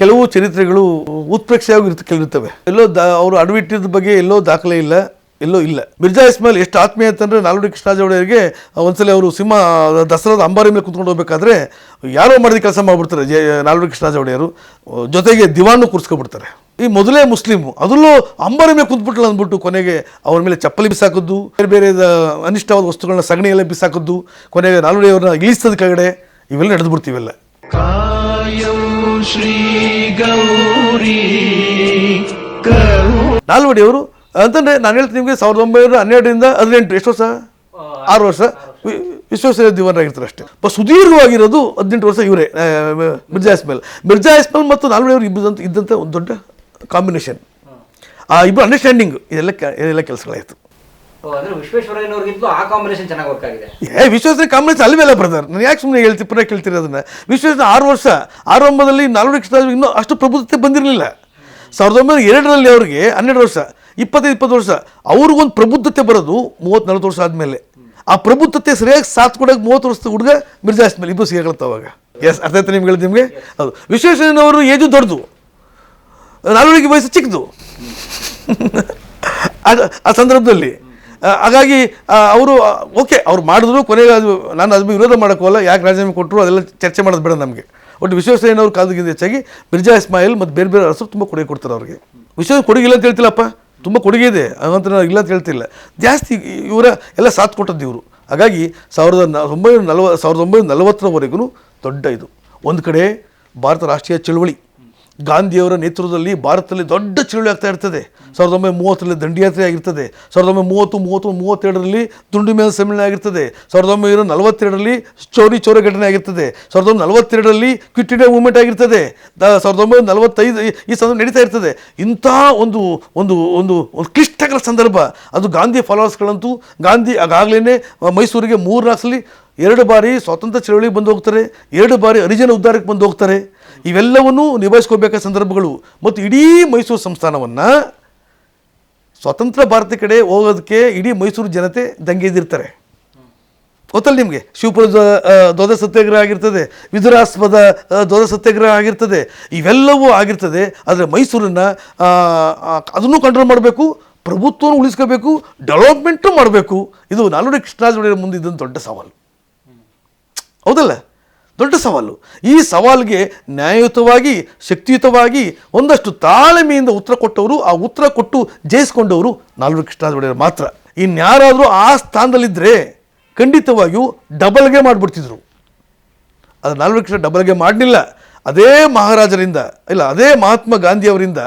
ಕೆಲವು ಚರಿತ್ರೆಗಳು ಉತ್ಪ್ರೇಕ್ಷೆಯಾಗಿ ಇರ್ತ ಕೆಲವಿರ್ತವೆ ಎಲ್ಲೋ ದಾ ಅವರು ಅಡವಿಟ್ಟಿದ ಬಗ್ಗೆ ಎಲ್ಲೋ ದಾಖಲೆ ಇಲ್ಲ, ಎಲ್ಲೋ ಇಲ್ಲ. ಮಿರ್ಜಾ ಇಸ್ಮಾಯಿಲ್ ಎಷ್ಟು ಆತ್ಮೀಯ ಅಂತಂದ್ರೆ ನಾಲ್ವಡಿ ಕೃಷ್ಣರಾಜ ಒಡೆಯರಿಗೆ ಒಂದ್ಸಲ ಅವರು ಸಿಂಹ, ದಸರಾದ ಅಂಬಾರಿ ಮೇಲೆ ಕುತ್ಕೊಂಡು ಹೋಗ್ಬೇಕಾದ್ರೆ ಯಾರೋ ಮಾಡಿದ ಕೆಲಸ ಮಾಡಿಬಿಡ್ತಾರೆ ಜೆ, ನಾಲ್ವಡಿ ಕೃಷ್ಣರಾಜ ಜೊತೆಗೆ ದಿವಾನು ಕೂರಿಸ್ಕೊಬಿಡ್ತಾರೆ. ಈ ಮೊದಲೇ ಮುಸ್ಲಿಮು, ಅದರಲ್ಲೂ ಅಂಬಾರಿ ಮೇಲೆ ಕುಂತ್ಬಿಟ್ಲ ಅಂದ್ಬಿಟ್ಟು ಕೊನೆಗೆ ಅವ್ರ ಮೇಲೆ ಚಪ್ಪಲಿ ಬಿಸಾಕದ್ದು, ಬೇರೆ ಬೇರೆ ಅನಿಷ್ಟವಾದ ವಸ್ತುಗಳನ್ನ ಸಗಣಿ ಎಲ್ಲ ಬಿಸಾಕದ್ದು, ಕೊನೆಗೆ ನಾಲ್ವಡಿಯವ್ರನ್ನ ಇಳಿಸ್ತದ ಕೆಳಗಡೆ ಇವೆಲ್ಲ ನಡೆದು ಶ್ರೀ ಗೌರಿ ನಾಲ್ವಡಿ ಅವರು ಅಂತಂದ್ರೆ ನಾನು ಹೇಳ್ತೀನಿ ನಿಮಗೆ ಸಾವಿರದ ಒಂಬೈನೂರ ಹನ್ನೆರಡರಿಂದ ಹದಿನೆಂಟು, ಎಷ್ಟು ವರ್ಷ? ಆರು ವರ್ಷ. ವಿಶ್ವೇಶ್ವರಯ್ಯ ದಿವಾನರಾಗಿರ್ತಾರೆ ಅಷ್ಟೇ. ಬಟ್ ಸುದೀರ್ಘವಾಗಿರೋದು ಹದಿನೆಂಟು ವರ್ಷ ಇವರೇ ಮಿರ್ಜಾ ಇಸ್ಮೇಲ್ ಮಿರ್ಜಾ ಇಸ್ಮೇಲ್ ಮತ್ತು ನಾಲ್ವಡಿ ಅವರು ಇಬ್ಬರು ಇದ್ದಂಥ ಒಂದು ದೊಡ್ಡ ಕಾಂಬಿನೇಷನ್ ಆ ಇಬ್ಬರು ಅಂಡರ್ಸ್ಟ್ಯಾಂಡಿಂಗ್ ಇದೆಲ್ಲ ಇದೆಲ್ಲ ಕೆಲಸಗಳಾಯಿತು. ಅಂದ್ರೆ ವಿಶ್ವೇಶ್ವರಯ್ಯನವ್ರಿಗಿಂತಲೂ ಆ ಕಾಂಬಿನೇಷನ್ ಚೆನ್ನಾಗಿ ವರ್ಕ್ ಆಗಿದೆ. ಏ ಬ್ರದರ್ ನಾನು ಯಾಕೆ ಸುಮ್ಮನೆ ಹೇಳ್ತಿ, ಪುನಃ ಕೇಳ್ತೀರಿ ಅದನ್ನ. ವಿಶ್ವೇಶ್ವರ ಆರು ವರ್ಷ ಆರಂಭದಲ್ಲಿ ನಾಲ್ವಡಿ ಕೃಷ್ಣರಾಜು ಇನ್ನೂ ಅಷ್ಟು ಪ್ರಬುದ್ಧತೆ ಬಂದಿರಲಿಲ್ಲ. ಸಾವಿರದ ಒಂಬೈನೂರ ಎರಡರಲ್ಲಿ ಅವರಿಗೆ ಹನ್ನೆರಡು ವರ್ಷ, ಇಪ್ಪತ್ತೈದು, ಇಪ್ಪತ್ತು ವರ್ಷ, ಅವ್ರಿಗೊಂದು ಪ್ರಬುದ್ಧತೆ ಬರೋದು ಮೂವತ್ತು ನಲ್ವತ್ತು ವರ್ಷ ಆದಮೇಲೆ. ಆ ಪ್ರಬುದ್ಧತೆ ಸರಿಯಾಗಿ ಸಾಥ್ ಕೊಡೋಕೆ ಮೂವತ್ತು ವರ್ಷದ ಹುಡುಗ ಮಿರ್ಜಾ ಮೇಲೆ ಇಬ್ಬರು ಸಿಗತ್ತ ಅವಾಗ. ಎಸ್ ಅರ್ಥ ಆಯ್ತು ನಿಮ್ಗೆ ನಿಮಗೆ? ಹೌದು. ವಿಶ್ವೇಶ್ವರಯ್ಯನವರು ಏಜು ದೊಡ್ಡದು. ನಾಲ್ವಡಿಗೆ ವಯಸ್ಸು ಚಿಕ್ಕದು. ಆ- ಸಂದರ್ಭದಲ್ಲಿ ಹಾಗಾಗಿ ಅವರು ಓಕೆ, ಅವ್ರು ಮಾಡಿದ್ರು, ಕೊನೆಗೆ ಅದು ನಾನು ಅದು ವಿರೋಧ ಮಾಡೋಕ್ಕಲ್ಲ, ಯಾಕೆ ರಾಜೀನಾಮೆ ಕೊಟ್ಟರು ಅದೆಲ್ಲ ಚರ್ಚೆ ಮಾಡೋದು ಬೇಡ ನಮಗೆ. ಒಟ್ಟು ವಿಶ್ವೇಶ್ವರಯ್ಯನವ್ರ ಕಾಲದಕ್ಕಿಂತ ಹೆಚ್ಚಾಗಿ ಮಿರ್ಜಾ ಇಸ್ಮಾಯಿಲ್ ಮತ್ತು ಬೇರೆ ಬೇರೆ ಅರಸರು ತುಂಬ ಕೊಡುಗೆ ಕೊಡ್ತಾರೆ ಅವ್ರಿಗೆ. ವಿಶ್ವೇಶ್ವರ ಕೊಡುಗೆ ಇಲ್ಲ ಅಂತ ಹೇಳ್ತಿಲ್ಲಪ್ಪ? ತುಂಬ ಕೊಡುಗೆ ಇದೆ. ಹಾಗಂತ ಇಲ್ಲ ಅಂತ ಹೇಳ್ತಿಲ್ಲ. ಜಾಸ್ತಿ ಇವರ ಎಲ್ಲ ಸಾಥ್ ಕೊಟ್ಟದ್ದು ಇವರು. ಹಾಗಾಗಿ, ಸಾವಿರದ ಒಂಬೈನೂರ ನಲವ, ಸಾವಿರದ ಒಂಬೈನೂರ ನಲವತ್ತರವರೆಗೂ ದೊಡ್ಡ ಇದು. ಒಂದು ಕಡೆ ಭಾರತ ರಾಷ್ಟ್ರೀಯ ಚಳುವಳಿ. ಗಾಂಧಿಯವರ ನೇತೃತ್ವದಲ್ಲಿ ಭಾರತದಲ್ಲಿ ದೊಡ್ಡ ಚಳುವಳಿ ಆಗ್ತಾ ಇರ್ತದೆ. ಸಾವಿರದ ಒಂಬೈನೂರ ಮೂವತ್ತರಲ್ಲಿ ದಂಡಿಯಾತ್ರೆ ಆಗಿರ್ತದೆ. ಸಾವಿರದ ಒಂಬೈನೂರ ಮೂವತ್ತು ಮೂವತ್ತು ಮೂವತ್ತೆರಡರಲ್ಲಿ ದುಂಡು ಮೇಲ ಸಮ್ಮೇಳನ ಆಗಿರ್ತದೆ. ಸಾವಿರದ ಒಂಬೈನೂರ ನಲವತ್ತೆರಡರಲ್ಲಿ ಚೌರಿ ಚೌರ ಘಟನೆ ಆಗಿರ್ತದೆ. ಸಾವಿರದ ಒಂಬೈನೂರ ನಲವತ್ತೆರಡರಲ್ಲಿ ಕ್ವಿಟ್ ಇಂಡಿಯಾ ಮೂವ್ಮೆಂಟ್ ಆಗಿರ್ತದೆ. ಸಾವಿರದ ಒಂಬೈನೂರ ನಲವತ್ತೈದು ಈ- ಸಂದರ್ಭ ನಡೀತಾ ಇರ್ತದೆ. ಇಂಥ ಒಂದು ಒಂದು ಒಂದು ಒಂದು ಕ್ಲಿಷ್ಟಕರ ಸಂದರ್ಭ. ಅದು ಗಾಂಧಿ ಫಾಲೋವರ್ಸ್ಗಳಂತೂ ಗಾಂಧಿ ಆಗಾಗಲೇ ಮೈಸೂರಿಗೆ ಮೂರು ನಾಲ್ಕು ಎರಡು ಬಾರಿ ಸ್ವಾತಂತ್ರ್ಯ ಚಳವಳಿಗೆ ಬಂದು ಹೋಗ್ತಾರೆ. ಎರಡು ಬಾರಿ ಹರಿಜನ ಉದ್ಧಾರಕ್ಕೆ ಬಂದು ಹೋಗ್ತಾರೆ. ಇವೆಲ್ಲವನ್ನೂ ನಿಭಾಯಿಸ್ಕೋಬೇಕಾದ ಸಂದರ್ಭಗಳು ಮತ್ತು ಇಡೀ ಮೈಸೂರು ಸಂಸ್ಥಾನವನ್ನು ಸ್ವತಂತ್ರ ಭಾರತ ಕಡೆ ಹೋಗೋದಕ್ಕೆ ಇಡೀ ಮೈಸೂರು ಜನತೆ ದಂಗೆದಿರ್ತಾರೆ ಗೊತ್ತಲ್ಲ ನಿಮಗೆ? ಶಿವಪುರ ಧ್ವಜ ಸತ್ಯಾಗ್ರಹ ಆಗಿರ್ತದೆ, ವಿದುರಾಸ್ಪದ ಧ್ವಜ ಸತ್ಯಾಗ್ರಹ ಆಗಿರ್ತದೆ, ಇವೆಲ್ಲವೂ ಆಗಿರ್ತದೆ, ಆದರೆ ಮೈಸೂರನ್ನು ಅದನ್ನು ಕಂಟ್ರೋಲ್ ಮಾಡಬೇಕು, ಪ್ರಭುತ್ವವನ್ನು ಉಳಿಸ್ಕೋಬೇಕು ಡೆವಲಪ್ಮೆಂಟು ಮಾಡಬೇಕು. ಇದು ನಾಲ್ವಡಿ ಕೃಷ್ಣರಾಜ ಒಡೆಯರ ಮುಂದೆ ಇದ್ದಂಥ ದೊಡ್ಡ ಸವಾಲು. ಹೌದಲ್ಲ? ದೊಡ್ಡ ಸವಾಲು. ಈ ಸವಾಲಿಗೆ ನ್ಯಾಯಯುತವಾಗಿ, ಶಕ್ತಿಯುತವಾಗಿ ಒಂದಷ್ಟು ತಾಳ್ಮೆಯಿಂದ ಉತ್ತರ ಕೊಟ್ಟವರು, ಆ ಉತ್ತರ ಕೊಟ್ಟು ಜಯಿಸಿಕೊಂಡವರು ನಾಲ್ವರು ಕೃಷ್ಣರಾಜ ಒಡೆಯರು ಮಾತ್ರ ಇನ್ಯಾರಾದರೂ ಆ ಸ್ಥಾನದಲ್ಲಿದ್ದರೆ ಖಂಡಿತವಾಗಿಯೂ ಡಬಲ್ಗೆ ಮಾಡಿಬಿಡ್ತಿದ್ರು. ಅದು ನಾಲ್ವರು ಕೃಷ್ಣ ಡಬಲ್ಗೆ ಮಾಡಲಿಲ್ಲ. ಅದೇ ಮಹಾರಾಜರಿಂದ, ಇಲ್ಲ, ಅದೇ ಮಹಾತ್ಮ ಗಾಂಧಿಯವರಿಂದ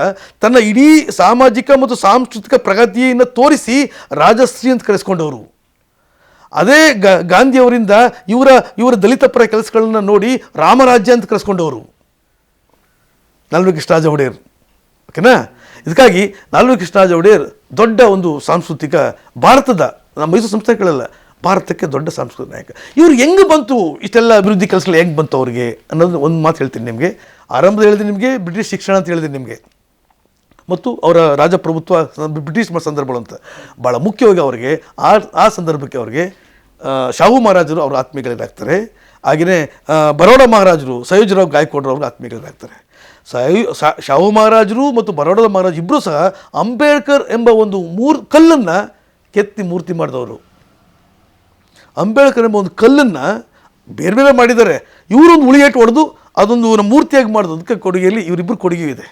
ತನ್ನ ಇಡೀ ಸಾಮಾಜಿಕ ಮತ್ತು ಸಾಂಸ್ಕೃತಿಕ ಪ್ರಗತಿಯನ್ನು ತೋರಿಸಿ ರಾಜಶ್ರೀ ಅಂತ ಕರೆಸ್ಕೊಂಡವರು. ಅದೇ ಗಾಂಧಿಯವರಿಂದ ಇವರ ಇವರ ದಲಿತ ಪರ ಕೆಲಸಗಳನ್ನು ನೋಡಿ ರಾಮರಾಜ್ಯ ಅಂತ ಕರೆಸ್ಕೊಂಡವರು. ನಾಲ್ವರು ಕೃಷ್ಣರಾಜ ಒಡೆಯರ್. ಓಕೆನಾ? ಇದಕ್ಕಾಗಿ ನಾಲ್ವರು ಕೃಷ್ಣರಾಜ ಒಡೆಯರ್ ದೊಡ್ಡ ಒಂದು ಸಾಂಸ್ಕೃತಿಕ ಭಾರತದ, ನಮ್ಮ ಮೈಸೂರು ಸಂಸ್ಥೆಗಳಲ್ಲ, ಭಾರತಕ್ಕೆ ದೊಡ್ಡ ಸಾಂಸ್ಕೃತಿಕ ನಾಯಕ. ಇವ್ರು ಹೆಂಗೆ ಬಂತು? ಇಷ್ಟೆಲ್ಲ ಅಭಿವೃದ್ಧಿ ಕೆಲಸಗಳು ಹೆಂಗೆ ಬಂತು ಅವ್ರಿಗೆ? ಅನ್ನೋದು ಒಂದು ಮಾತು ಹೇಳ್ತೀನಿ ನಿಮಗೆ. ಆರಂಭದಲ್ಲಿ ಹೇಳಿದೆ ನಿಮಗೆ, ಬ್ರಿಟಿಷ್ ಶಿಕ್ಷಣ ಅಂತ ಹೇಳಿದೆ ನಿಮಗೆ. ಮತ್ತು ಅವರ ರಾಜಪ್ರಭುತ್ವ, ಬ್ರಿಟಿಷ್ ಸಂದರ್ಭಗಳು ಅಂತ. ಭಾಳ ಮುಖ್ಯವಾಗಿ ಅವರಿಗೆ, ಆ ಆ ಸಂದರ್ಭಕ್ಕೆ ಅವರಿಗೆ ಶಾಹು ಮಹಾರಾಜರು ಅವರ ಆತ್ಮೀಯರಾಗ್ತಾರೆ ಹಾಗೆಯೇ ಬರೋಡ ಮಹಾರಾಜರು ಸಯೋಜರಾವ್ ಗಾಯಕ್ವಾಡ್ರು ಅವ್ರಿಗೆ ಆತ್ಮೀಯರಾಗ್ತಾರೆ ಸಯು ಶಾಹು ಮಹಾರಾಜರು ಮತ್ತು ಬರೋಡದ ಮಹಾರಾಜ್ ಇಬ್ಬರು ಸಹ ಅಂಬೇಡ್ಕರ್ ಎಂಬ ಒಂದು ಮೂರ್, ಕಲ್ಲನ್ನು ಕೆತ್ತಿ ಮೂರ್ತಿ ಮಾಡಿದವರು. ಅಂಬೇಡ್ಕರ್ ಎಂಬ ಒಂದು ಕಲ್ಲನ್ನು ಬೇರೆ ಬೇರೆ ಮಾಡಿದ್ದಾರೆ. ಇವರೊಂದು ಉಳಿಯೇಟು ಹೊಡೆದು ಅದೊಂದು ಮೂರ್ತಿಯಾಗಿ ಮಾಡೋದು ಅದಕ್ಕೆ ಕೊಡುಗೆಯಲ್ಲಿ ಇವರಿಬ್ಬರು ಕೊಡುಗೆ ಇದೆ.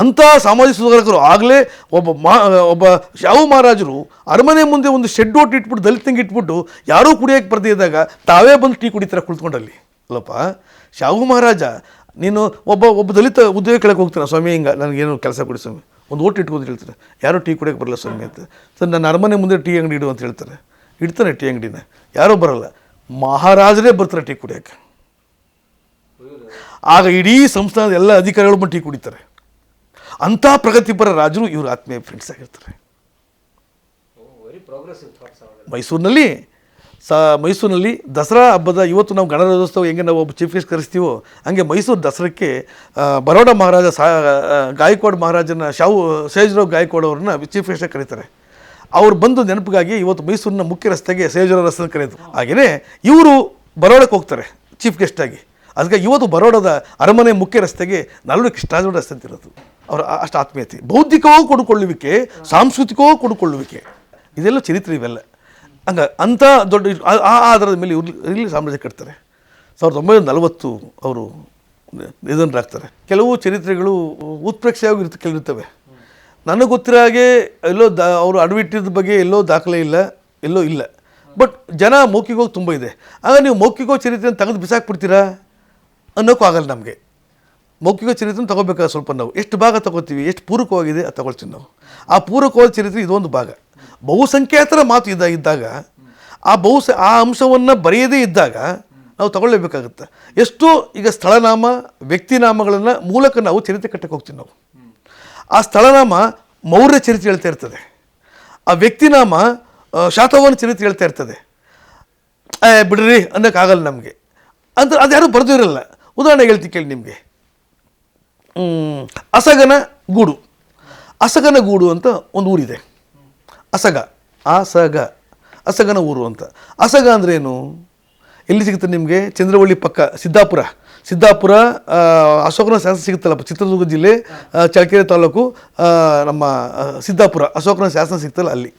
ಅಂಥ ಸಾಮಾಜಿಕ ಸುಧಾರಕರು ಆಗಲೇ ಒಬ್ಬ ಮಾ ಒಬ್ಬ ಶಾಹು ಮಹಾರಾಜರು ಅರಮನೆ ಮುಂದೆ ಒಂದು ಶೆಡ್ ಓಟ್ ಇಟ್ಬಿಟ್ಟು ದಲಿತಂಗೆ ಇಟ್ಬಿಟ್ಟು ಯಾರೂ ಕುಡಿಯೋಕ್ಕೆ ಬರ್ದೇ ಇದ್ದಾಗ ತಾವೇ ಬಂದು ಟೀ ಕುಡಿತಾರೆ ಕುಳಿತುಕೊಂಡಲ್ಲಿ. ಅಲ್ಲಪ್ಪ, ಶಾಹು ಮಹಾರಾಜ, ನೀನು ಒಬ್ಬ ಒಬ್ಬ ದಲಿತ ಉದ್ಯೋಗ ಕೆಳಗೆ ಹೋಗ್ತಾನೆ ಸ್ವಾಮಿ, ಹಿಂಗೆ, ನನಗೇನು ಕೆಲಸ ಕೊಡಿ ಸ್ವಾಮಿ. ಒಂದು ಓಟ್ ಇಟ್ಕೊಂಡು ಹೇಳ್ತಾರೆ. ಯಾರೂ ಟೀ ಕುಡಿಯೋಕೆ ಬರಲ್ಲ ಸ್ವಾಮಿ ಅಂತ. ಸರ್ ನನ್ನ ಅರಮನೆ ಮುಂದೆ ಟೀ ಅಂಗಡಿ ಇಡು ಅಂತ ಹೇಳ್ತಾರೆ. ಇಡ್ತಾನೆ ಟೀ ಅಂಗಡಿನ. ಯಾರೂ ಬರಲ್ಲ. ಮಹಾರಾಜರೇ ಬರ್ತಾರೆ ಟೀ ಕುಡಿಯೋಕ್ಕೆ. ಆಗ ಇಡೀ ಸಂಸ್ಥಾನದ ಎಲ್ಲ ಅಧಿಕಾರಿಗಳು ಬಂದು ಟೀ ಕುಡಿತಾರೆ. ಅಂಥ ಪ್ರಗತಿಪರ ರಾಜರು ಇವರು ಆತ್ಮೀಯ ಫ್ರೆಂಡ್ಸ್ ಆಗಿರ್ತಾರೆ. ಮೈಸೂರಿನಲ್ಲಿ ಸ, ಮೈಸೂರಿನಲ್ಲಿ ದಸರಾ ಹಬ್ಬದ ಇವತ್ತು ನಾವು ಗಣರಾಜ್ಯೋತ್ಸವ ಹೆಂಗೆ ನಾವು ಒಬ್ಬ ಚೀಫ್ ಗೆಸ್ಟ್ ಕರೆಸ್ತೀವೋ, ಹಂಗೆ ಮೈಸೂರು ದಸರಕ್ಕೆ ಬರೋಡ ಮಹಾರಾಜ ಸಾ ಗಾಯಕ್ವಾಡ್ ಮಹಾರಾಜನ ಶಾವು ಸೇಜರಾವ್ ಗಾಯಕ್ವಾಡ್ ಅವ್ರನ್ನ ಚೀಫ್ ಗೆಸ್ಟಾಗಿ ಕರೀತಾರೆ. ಅವ್ರು ಬಂದು ನೆನಪಿಗಾಗಿ ಇವತ್ತು ಮೈಸೂರಿನ ಮುಖ್ಯ ರಸ್ತೆಗೆ ಸೇಜರಾವ್ ರಸ್ತೆ ಕರೆಯೋದು. ಹಾಗೆಯೇ ಇವರು ಬರೋಡಕ್ಕೆ ಹೋಗ್ತಾರೆ ಚೀಫ್ ಗೆಸ್ಟಾಗಿ ಅದಕ್ಕೆ ಇವತ್ತು ಬರೋಡದ ಅರಮನೆ ಮುಖ್ಯ ರಸ್ತೆಗೆ ನಾಲ್ವರು ಕೃಷ್ಣರಾಜ ರಸ್ತೆ ಅಂತ ಇರೋದು. ಅವರ ಅಷ್ಟು ಆತ್ಮೀಯತೆ. ಬೌದ್ಧಿಕವೂ ಕೊಡುಕೊಳ್ಳುವಿಕೆ, ಸಾಂಸ್ಕೃತಿಕವೂ ಕೊಡುಕೊಳ್ಳುವಿಕೆ. ಇದೆಲ್ಲ ಚರಿತ್ರೆ ಇವೆಲ್ಲ. ಹಂಗ ಅಂಥ ದೊಡ್ಡ ಆ- ಆಧಾರದ ಮೇಲೆ ಇವ್ರು ಇಲ್ಲಿ ಸಾಮ್ರಾಜ್ಯ ಕಟ್ತಾರೆ. ಸಾವಿರದ ಒಂಬೈನೂರ ನಲವತ್ತು ಅವರು ನಿಧನರಾಗ್ತಾರೆ ಕೆಲವು ಚರಿತ್ರೆಗಳು ಉತ್ಪ್ರೇಕ್ಷೆಯಾಗಿ ಇರ್ತ ಕೆಲವಿರ್ತವೆ ನನಗೆ ಗೊತ್ತಿರೋ ಹಾಗೆ ಎಲ್ಲೋ ದ, ಅವರು ಅಡವಿಟ್ಟಿದ್ದ ಬಗ್ಗೆ ಎಲ್ಲೋ ದಾಖಲೆ ಇಲ್ಲ, ಎಲ್ಲೋ ಇಲ್ಲ. ಬಟ್ ಜನ ಮೌಖಿಕವಾಗಿ ತುಂಬ ಇದೆ. ಆಗ ನೀವು ಮೌಖಿಕ ಚರಿತ್ರೆಯನ್ನು ತೆಗೆದು ಬಿಸಾಕ್ಬಿಡ್ತೀರಾ? ಅನ್ನೋಕ್ಕೂ ಆಗಲ್ಲ ನಮಗೆ. ಮೌಖಿಕ ಚರಿತ್ರೆ ತಗೋಬೇಕಾದ್ರೆ ಸ್ವಲ್ಪ ನಾವು. ಎಷ್ಟು ಭಾಗ ತಗೋತೀವಿ, ಎಷ್ಟು ಪೂರಕವಾಗಿದೆ ಅದು ತಗೊಳ್ತೀವಿ ನಾವು. ಆ ಪೂರಕವಾದ ಚರಿತ್ರೆ ಇದೊಂದು ಭಾಗ. ಬಹುಸಂಖ್ಯಾತರ ಮಾತು ಇದ್ದ ಇದ್ದಾಗ, ಆ ಬಹುಸ, ಆ ಅಂಶವನ್ನು ಬರೆಯದೇ ಇದ್ದಾಗ ನಾವು ತಗೊಳ್ಳೇಬೇಕಾಗುತ್ತೆ. ಎಷ್ಟೋ ಈಗ ಸ್ಥಳನಾಮ, ವ್ಯಕ್ತಿನಾಮಗಳನ್ನು ಮೂಲಕ ನಾವು ಚರಿತ್ರೆ ಕಟ್ಟಕ್ಕೆ ಹೋಗ್ತೀವಿ ನಾವು. ಆ ಸ್ಥಳನಾಮ ಮೌರ್ಯ ಚರಿತ್ರೆ ಹೇಳ್ತಾ ಇರ್ತದೆ. ಆ ವ್ಯಕ್ತಿನಾಮ ಶಾತವನ ಚರಿತ್ರೆ ಹೇಳ್ತಾ ಇರ್ತದೆ. ಬಿಡ್ರಿ ಅನ್ನೋಕ್ಕಾಗಲ್ಲ ನಮಗೆ. ಅಂತ ಅದು ಯಾರೂ ಬರೆದು ಇರಲ್ಲ ಉದಾಹರಣೆಗೆ ಹೇಳ್ತೀನಿ ಕೇಳಿ ನಿಮಗೆ. ಅಸಗನ ಗೂಡು. ಅಸಗನ ಗೂಡು ಅಂತ ಒಂದು ಊರಿದೆ. ಅಸಗ ಅಸಗ ಅಸಗನ ಊರು ಅಂತ. ಅಸಗ ಅಂದ್ರೇನು ಎಲ್ಲಿ ಸಿಗುತ್ತೆ ನಿಮಗೆ? ಚಂದ್ರವಳ್ಳಿ ಪಕ್ಕ, ಸಿದ್ದಾಪುರ. ಸಿದ್ದಾಪುರ ಅಶೋಕನ ಶಾಸನ ಸಿಗುತ್ತಲ್ಲ ಚಿತ್ರದುರ್ಗ ಜಿಲ್ಲೆ ಚಳ್ಳಕೆರೆ ತಾಲೂಕು ನಮ್ಮ ಸಿದ್ದಾಪುರ. ಅಶೋಕನ ಶಾಸನ ಸಿಗ್ತಲ್ಲ ಅಲ್ಲಿ.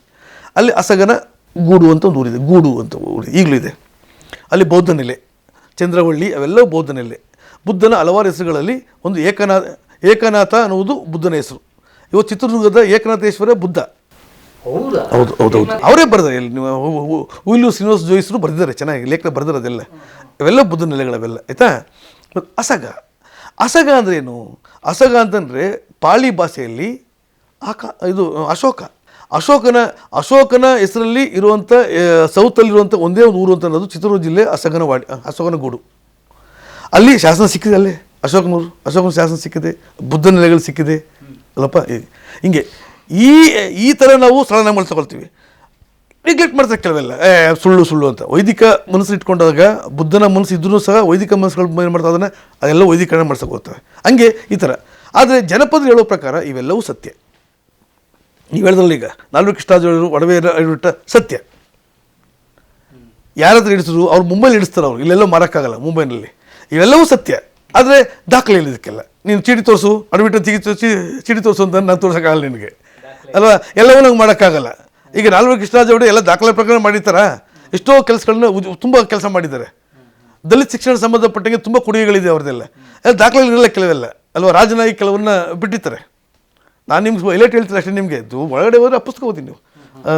ಅಲ್ಲಿ ಅಸಗನ ಗೂಡು ಅಂತ ಒಂದು ಊರಿದೆ. ಗೂಡು ಅಂತ ಊರು ಈಗಲೂ ಇದೆ. ಅಲ್ಲಿ ಬೌದ್ಧ ನೆಲೆ. ಚಂದ್ರವಳ್ಳಿ ಅವೆಲ್ಲವೂ ಬೌದ್ಧನಲ್ಲೇ. ಬುದ್ಧನ ಹಲವಾರು ಹೆಸರುಗಳಲ್ಲಿ ಒಂದು ಏಕನಾಥ ಏಕನಾಥ ಅನ್ನುವುದು ಬುದ್ಧನ ಹೆಸರು. ಇವತ್ತು ಚಿತ್ರದುರ್ಗದ ಏಕನಾಥೇಶ್ವರ ಬುದ್ಧ. ಹೌದಾ? ಹೌದು ಹೌದು ಅವರೇ ಬರೆದಾರೆ ಇಲ್ಲಿ ನೀವು ಹುಯಿಲು ಶ್ರೀನಿವಾಸ ಜೋಯಿಸರು ಬರೆದಿದ್ದಾರೆ ಚೆನ್ನಾಗಿ ಲೇಖನ ಬರೆದಿರೋದೆಲ್ಲ ಇವೆಲ್ಲ ಬುದ್ಧ ನೆಲೆಗಳವೆಲ್ಲ ಆಯಿತಾ? ಮತ್ತು ಅಸಗ. ಅಸಗ ಅಂದ್ರೇನು? ಅಸಗ ಅಂತಂದರೆ ಪಾಳಿ ಭಾಷೆಯಲ್ಲಿ ಆಕ ಇದು ಅಶೋಕ. ಅಶೋಕನ ಅಶೋಕನ ಹೆಸರಲ್ಲಿ ಇರುವಂಥ ಸೌತಲ್ಲಿರುವಂಥ ಒಂದೇ ಒಂದು ಊರು ಅಂತ ಅನ್ನೋದು ಚಿತ್ರದುರ್ಗ ಜಿಲ್ಲೆ ಅಸಗನ ವಾಡಿ ಅಶೋಕನ ಗೂಡು ಅಲ್ಲಿ ಶಾಸನ ಸಿಕ್ಕಿದೆ ಅಲ್ಲೇ, ಅಶೋಕನೂರು, ಅಶೋಕನ ಶಾಸನ ಸಿಕ್ಕಿದೆ, ಬುದ್ಧ ನೆಲೆಗಳು ಸಿಕ್ಕಿದೆ. ಅಲ್ಲಪ್ಪ ಹಿಂಗೆ ಈ ಈ ಥರ ನಾವು ಸ್ಥಳನ ತಗೊಳ್ತೀವಿ ನೆಗ್ಲೆಕ್ಟ್ ಮಾಡ್ತಾರೆ ಕೆಲವೆಲ್ಲ. ಏ, ಸುಳ್ಳು ಸುಳ್ಳು ಅಂತ. ವೈದಿಕ ಮನಸ್ಸು ಇಟ್ಕೊಂಡಾಗ, ಬುದ್ಧನ ಮನಸ್ಸು ಇದ್ರೂ ಸಹ ವೈದಿಕ ಮನಸ್ಸುಗಳು ಏನು ಮಾಡ್ತಾ ಅದನ್ನು ಅದೆಲ್ಲ ವೈದಿಕರಣ ಮಾಡ್ಸಕ್ಕೆ ಹೋಗ್ತವೆ ಹಂಗೆ ಈ ಥರ ಆದರೆ ಜನಪದರು ಹೇಳೋ ಪ್ರಕಾರ ಇವೆಲ್ಲವೂ ಸತ್ಯ. ನೀವು ಹೇಳಿದ್ರಲ್ಲ ಈಗ ನಾಲ್ಕು ಕೃಷ್ಣಾಜರು ಒಡವೆ ಇಟ್ಟ ಸತ್ಯ. ಯಾರಾದರೂ ಇಡಿಸಿದ್ರು ಅವ್ರು ಮುಂಬೈಲಿ ಇಡಿಸ್ತಾರೆ ಅವ್ರು, ಇಲ್ಲೆಲ್ಲೋ ಮಾಡೋಕ್ಕಾಗಲ್ಲ ಮುಂಬೈನಲ್ಲಿ. ಇವೆಲ್ಲವೂ ಸತ್ಯ. ಆದರೆ ದಾಖಲೆ ಇಲ್ಲ ಇದಕ್ಕೆಲ್ಲ. ನೀನು ಚೀಟಿ ತೋರಿಸು ಅಡ್ಬಿಟ್ಟು ಚೀಟಿ ತೋರಿಸಿ ಚೀಟಿ ತೋರಿಸು ಅಂತ ನಾನು ತೋರ್ಸೋಕ್ಕಾಗಲ್ಲ ನಿನಗೆ. ಅಲ್ವಾ? ಎಲ್ಲವೂ ನಂಗೆ ಮಾಡೋಕ್ಕಾಗಲ್ಲ ಈಗ ನಾಲ್ವರು ಕೃಷ್ಣರಾಜ ಅವರು ಎಲ್ಲ ದಾಖಲೆ ಪ್ರಕರಣ ಮಾಡಿರ್ತಾರೆ? ಎಷ್ಟೋ ಕೆಲಸಗಳನ್ನ ತುಂಬ ಕೆಲಸ ಮಾಡಿದ್ದಾರೆ. ದಲಿತ ಶಿಕ್ಷಣ ಸಂಬಂಧಪಟ್ಟಂಗೆ ತುಂಬ ಕೊಡುಗೆಗಳಿದೆ ಅವ್ರದ್ದೆಲ್ಲ. ಎಲ್ಲ ದಾಖಲೆಗಳಿರಲ್ಲ ಕೆಲವೆಲ್ಲ. ಅಲ್ವಾ? ರಾಜನಾಗಿ ಕೆಲವನ್ನ ಬಿಟ್ಟಿರ್ತಾರೆ. ನಾನು ನಿಮ್ಗೆ ಎಲೇಟ್ ಹೇಳ್ತೀನಿ ಅಷ್ಟೇ ನಿಮಗೆ. ಇದು ಒಳಗಡೆ ಹೋದರೆ ಆ ಪುಸ್ತಕ ಓದಿ ನೀವು.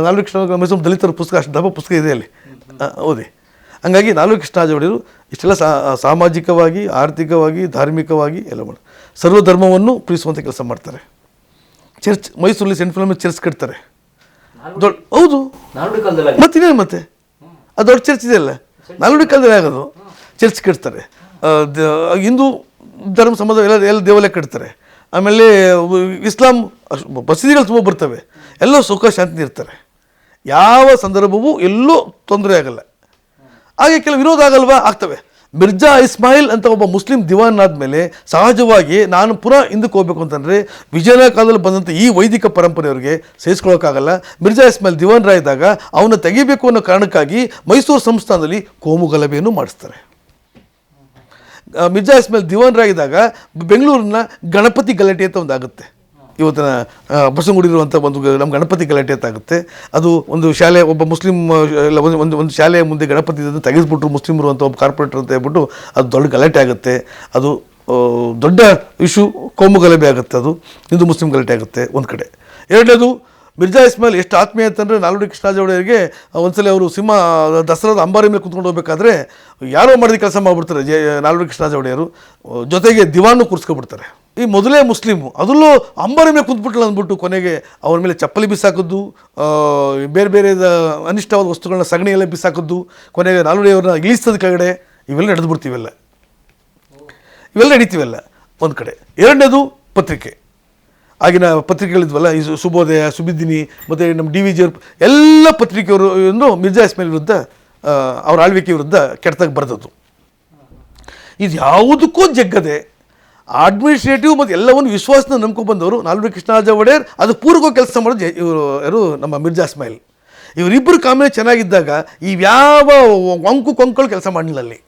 ನಾಲ್ಕು ಕೃಷ್ಣ ಮೈಸೂರು ದಲಿತರ ಪುಸ್ತಕ ಅಷ್ಟು ದಪ್ಪ ಪುಸ್ತಕ ಇದೆ ಅಲ್ಲಿ. ಓದಿ. ಹಂಗಾಗಿ ನಾಲ್ಕು ಕೃಷ್ಣರಾಜ ಒಡೆಯರು ಇಷ್ಟೆಲ್ಲ ಸಾಮಾಜಿಕವಾಗಿ ಆರ್ಥಿಕವಾಗಿ ಧಾರ್ಮಿಕವಾಗಿ ಎಲ್ಲ ಮಾಡಿ ಸರ್ವಧರ್ಮವನ್ನು ಪ್ರೀತಿಸುವಂಥ ಕೆಲಸ ಮಾಡ್ತಾರೆ. ಚರ್ಚ್ ಮೈಸೂರಲ್ಲಿ ಸೆಂಟ್ ಫಿಲಮ್ ಚರ್ಚ್ ಕಟ್ತಾರೆ. ದೊಡ್ಡ ಹೌದು. ಮತ್ತಿನ್ನೇನು ಮತ್ತೆ? ಅದು ದೊಡ್ಡ ಚರ್ಚ್ ಇದೆಯಲ್ಲ ನಾಲ್ವಡಿ ಕಾಲದಲ್ಲಿ ಆಗೋದು. ಚರ್ಚ್ ಕಟ್ತಾರೆ. ಹಿಂದೂ ಧರ್ಮ ಸಮಾಜ ಎಲ್ಲ ಎಲ್ಲ ದೇವಾಲಯ ಕಟ್ತಾರೆ. ಆಮೇಲೆ ಇಸ್ಲಾಂ ಮಸೀದಿಗಳು ತುಂಬ ಬರ್ತವೆ. ಎಲ್ಲೋ ಸುಖ ಶಾಂತಿ ಇರ್ತಾರೆ. ಯಾವ ಸಂದರ್ಭವೂ ಎಲ್ಲೂ ತೊಂದರೆ ಆಗಲ್ಲ. ಹಾಗೆ ಕೆಲವು ವಿರೋಧ ಆಗಲ್ವಾ? ಆಗ್ತವೆ. ಮಿರ್ಜಾ ಇಸ್ಮಾಯಿಲ್ ಅಂತ ಒಬ್ಬ ಮುಸ್ಲಿಂ ದಿವಾನ್ ಆದಮೇಲೆ ಸಹಜವಾಗಿ ನಾನು ಪುನಃ ಹಿಂದಕ್ಕೆ ಹೋಗ್ಬೇಕು ಅಂತಂದರೆ ವಿಜಯನ ಕಾಲದಲ್ಲಿ ಬಂದಂಥ ಈ ವೈದಿಕ ಪರಂಪರೆಯವರಿಗೆ ಸಹಿಸ್ಕೊಳ್ಳೋಕ್ಕಾಗಲ್ಲ ಮಿರ್ಜಾ ಇಸ್ಮಾಯಿಲ್ ದಿವಾನ್ ರಾಯ್ದಾಗ ಅವನ್ನ ತೆಗಿಬೇಕು ಅನ್ನೋ ಕಾರಣಕ್ಕಾಗಿ ಮೈಸೂರು ಸಂಸ್ಥಾನದಲ್ಲಿ ಕೋಮು ಗಲಭೆಯನ್ನು ಮಾಡಿಸ್ತಾರೆ. ಮಿರ್ಜಾ ಇಸ್ಮೇಲ್ ದಿವಾನರಾಗಿದ್ದಾಗ ಬೆಂಗಳೂರಿನ ಗಣಪತಿ ಗಲಾಟೆ ಅಂತ ಒಂದಾಗುತ್ತೆ ಇವತ್ತಿನ ಬಸವನಗುಡಿರುವಂಥ ಒಂದು ನಮ್ಮ ಗಣಪತಿ ಗಲಾಟೆ ಅಂತ ಆಗುತ್ತೆ. ಅದು ಒಂದು ಶಾಲೆ, ಒಬ್ಬ ಮುಸ್ಲಿಂ ಒಂದು ಒಂದು ಒಂದು ಶಾಲೆಯ ಮುಂದೆ ಗಣಪತಿ ತೆಗೆದುಬಿಟ್ರು, ಮುಸ್ಲಿಮರು ಅಂತ ಒಬ್ಬ ಕಾರ್ಪೊರೇಟರ್ ಅಂತ ಹೇಳ್ಬಿಟ್ಟು ಅದು ದೊಡ್ಡ ಗಲಾಟೆ ಆಗುತ್ತೆ. ಅದು ದೊಡ್ಡ ಇಶ್ಯೂ, ಕೋಮು ಗಲಭೆ ಆಗುತ್ತೆ ಅದು. ಹಿಂದೂ ಮುಸ್ಲಿಂ ಗಲಾಟೆ ಆಗುತ್ತೆ ಒಂದು ಕಡೆ. ಎರಡನೇದು ಮಿರ್ಜಾ ಇಸ್ಮಾಯಿಲ್ ಎಷ್ಟು ಆತ್ಮೀಯ ಅಂತಂದರೆ ನಾಲ್ವಡಿ ಕೃಷ್ಣರಾಜ ಒಡೆಯರಿಗೆ ಒಂದ್ಸಲ ಅವರು ಸಿಂಹ ದಸರಾದ ಅಂಬಾರಿ ಮೇಲೆ ಕುತ್ಕೊಂಡು ಹೋಗ್ಬೇಕಾದ್ರೆ ಯಾರೋ ಮಾಡಿದ ಕೆಲಸ ಮಾಡಿಬಿಡ್ತಾರೆ ಜೆ ನಾಲ್ವಡಿ ಕೃಷ್ಣರಾಜ ಒಡೆಯರು ಜೊತೆಗೆ ದಿವಾನು ಕೂರಿಸ್ಕೊಬಿಡ್ತಾರೆ. ಈ ಮೊದಲೇ ಮುಸ್ಲಿಮು, ಅದರಲ್ಲೂ ಅಂಬಾರಿ ಮೇಲೆ ಕುಂತ್ಬಿಟ್ಲ ಅಂದ್ಬಿಟ್ಟು ಕೊನೆಗೆ ಅವ್ರ ಮೇಲೆ ಚಪ್ಪಲಿ ಬಿಸಾಕಿದ್ದು ಬೇರೆ ಬೇರೆ ಅನಿಷ್ಟವಾದ ವಸ್ತುಗಳನ್ನ ಸಗಣಿ ಎಲ್ಲ ಬಿಸಾಕಿದ್ದು, ಕೊನೆಗೆ ನಾಲ್ವಡಿ ಅವ್ರನ್ನ ಇಳಿಸ್ತದ ಕೆಳಗಡೆ ಇವೆಲ್ಲ ನಡೆದು ಬಿಡ್ತೀವೆಲ್ಲ ಇವೆಲ್ಲ ನಡೀತೀವಲ್ಲ ಒಂದು ಕಡೆ. ಎರಡನೇದು ಪತ್ರಿಕೆ. ಆಗಿನ ಪತ್ರಿಕೆಗಳಿದ್ವಲ್ಲ, ಈ ಸುಭೋದಯ ಸುಬಿದ್ದಿನಿ ಮತ್ತು ನಮ್ಮ ಡಿ ವಿ ಜಿ ಅವ್ರ ಎಲ್ಲ ಪತ್ರಿಕೆಯವರು ಒಂದು ಮಿರ್ಜಾ ಇಸ್ಮೇಲ್ ವಿರುದ್ಧ ಅವ್ರ ಆಳ್ವಿಕೆ ವಿರುದ್ಧ ಕೆಟ್ಟದಾಗ ಬರೆದದ್ದು. ಇದು ಯಾವುದಕ್ಕೂ ಜಗ್ಗದೆ. ಅಡ್ಮಿನಿಸ್ಟ್ರೇಟಿವ್ ಮತ್ತು ಎಲ್ಲವನ್ನು ವಿಶ್ವಾಸನ ನಂಬ್ಕೊಂಡು ಬಂದವರು ನಾಲ್ವರಿ ಕೃಷ್ಣರಾಜ ಒಡೆಯರ್, ಅದು ಪೂರ್ವ ಕೆಲಸ ಮಾಡೋದು ಇವರು, ಯಾರು, ನಮ್ಮ ಮಿರ್ಜಾ ಇಸ್ಮಾಯಿಲ್. ಇವರಿಬ್ಬರು ಕಾಂಬಿನೇಷನ್ ಚೆನ್ನಾಗಿದ್ದಾಗ ಇವ್ಯಾವ ವಂಕು ಕೊಂಕಳು ಕೆಲಸ ಮಾಡಲಿಲ್ಲ ಅಲ್ಲಿ.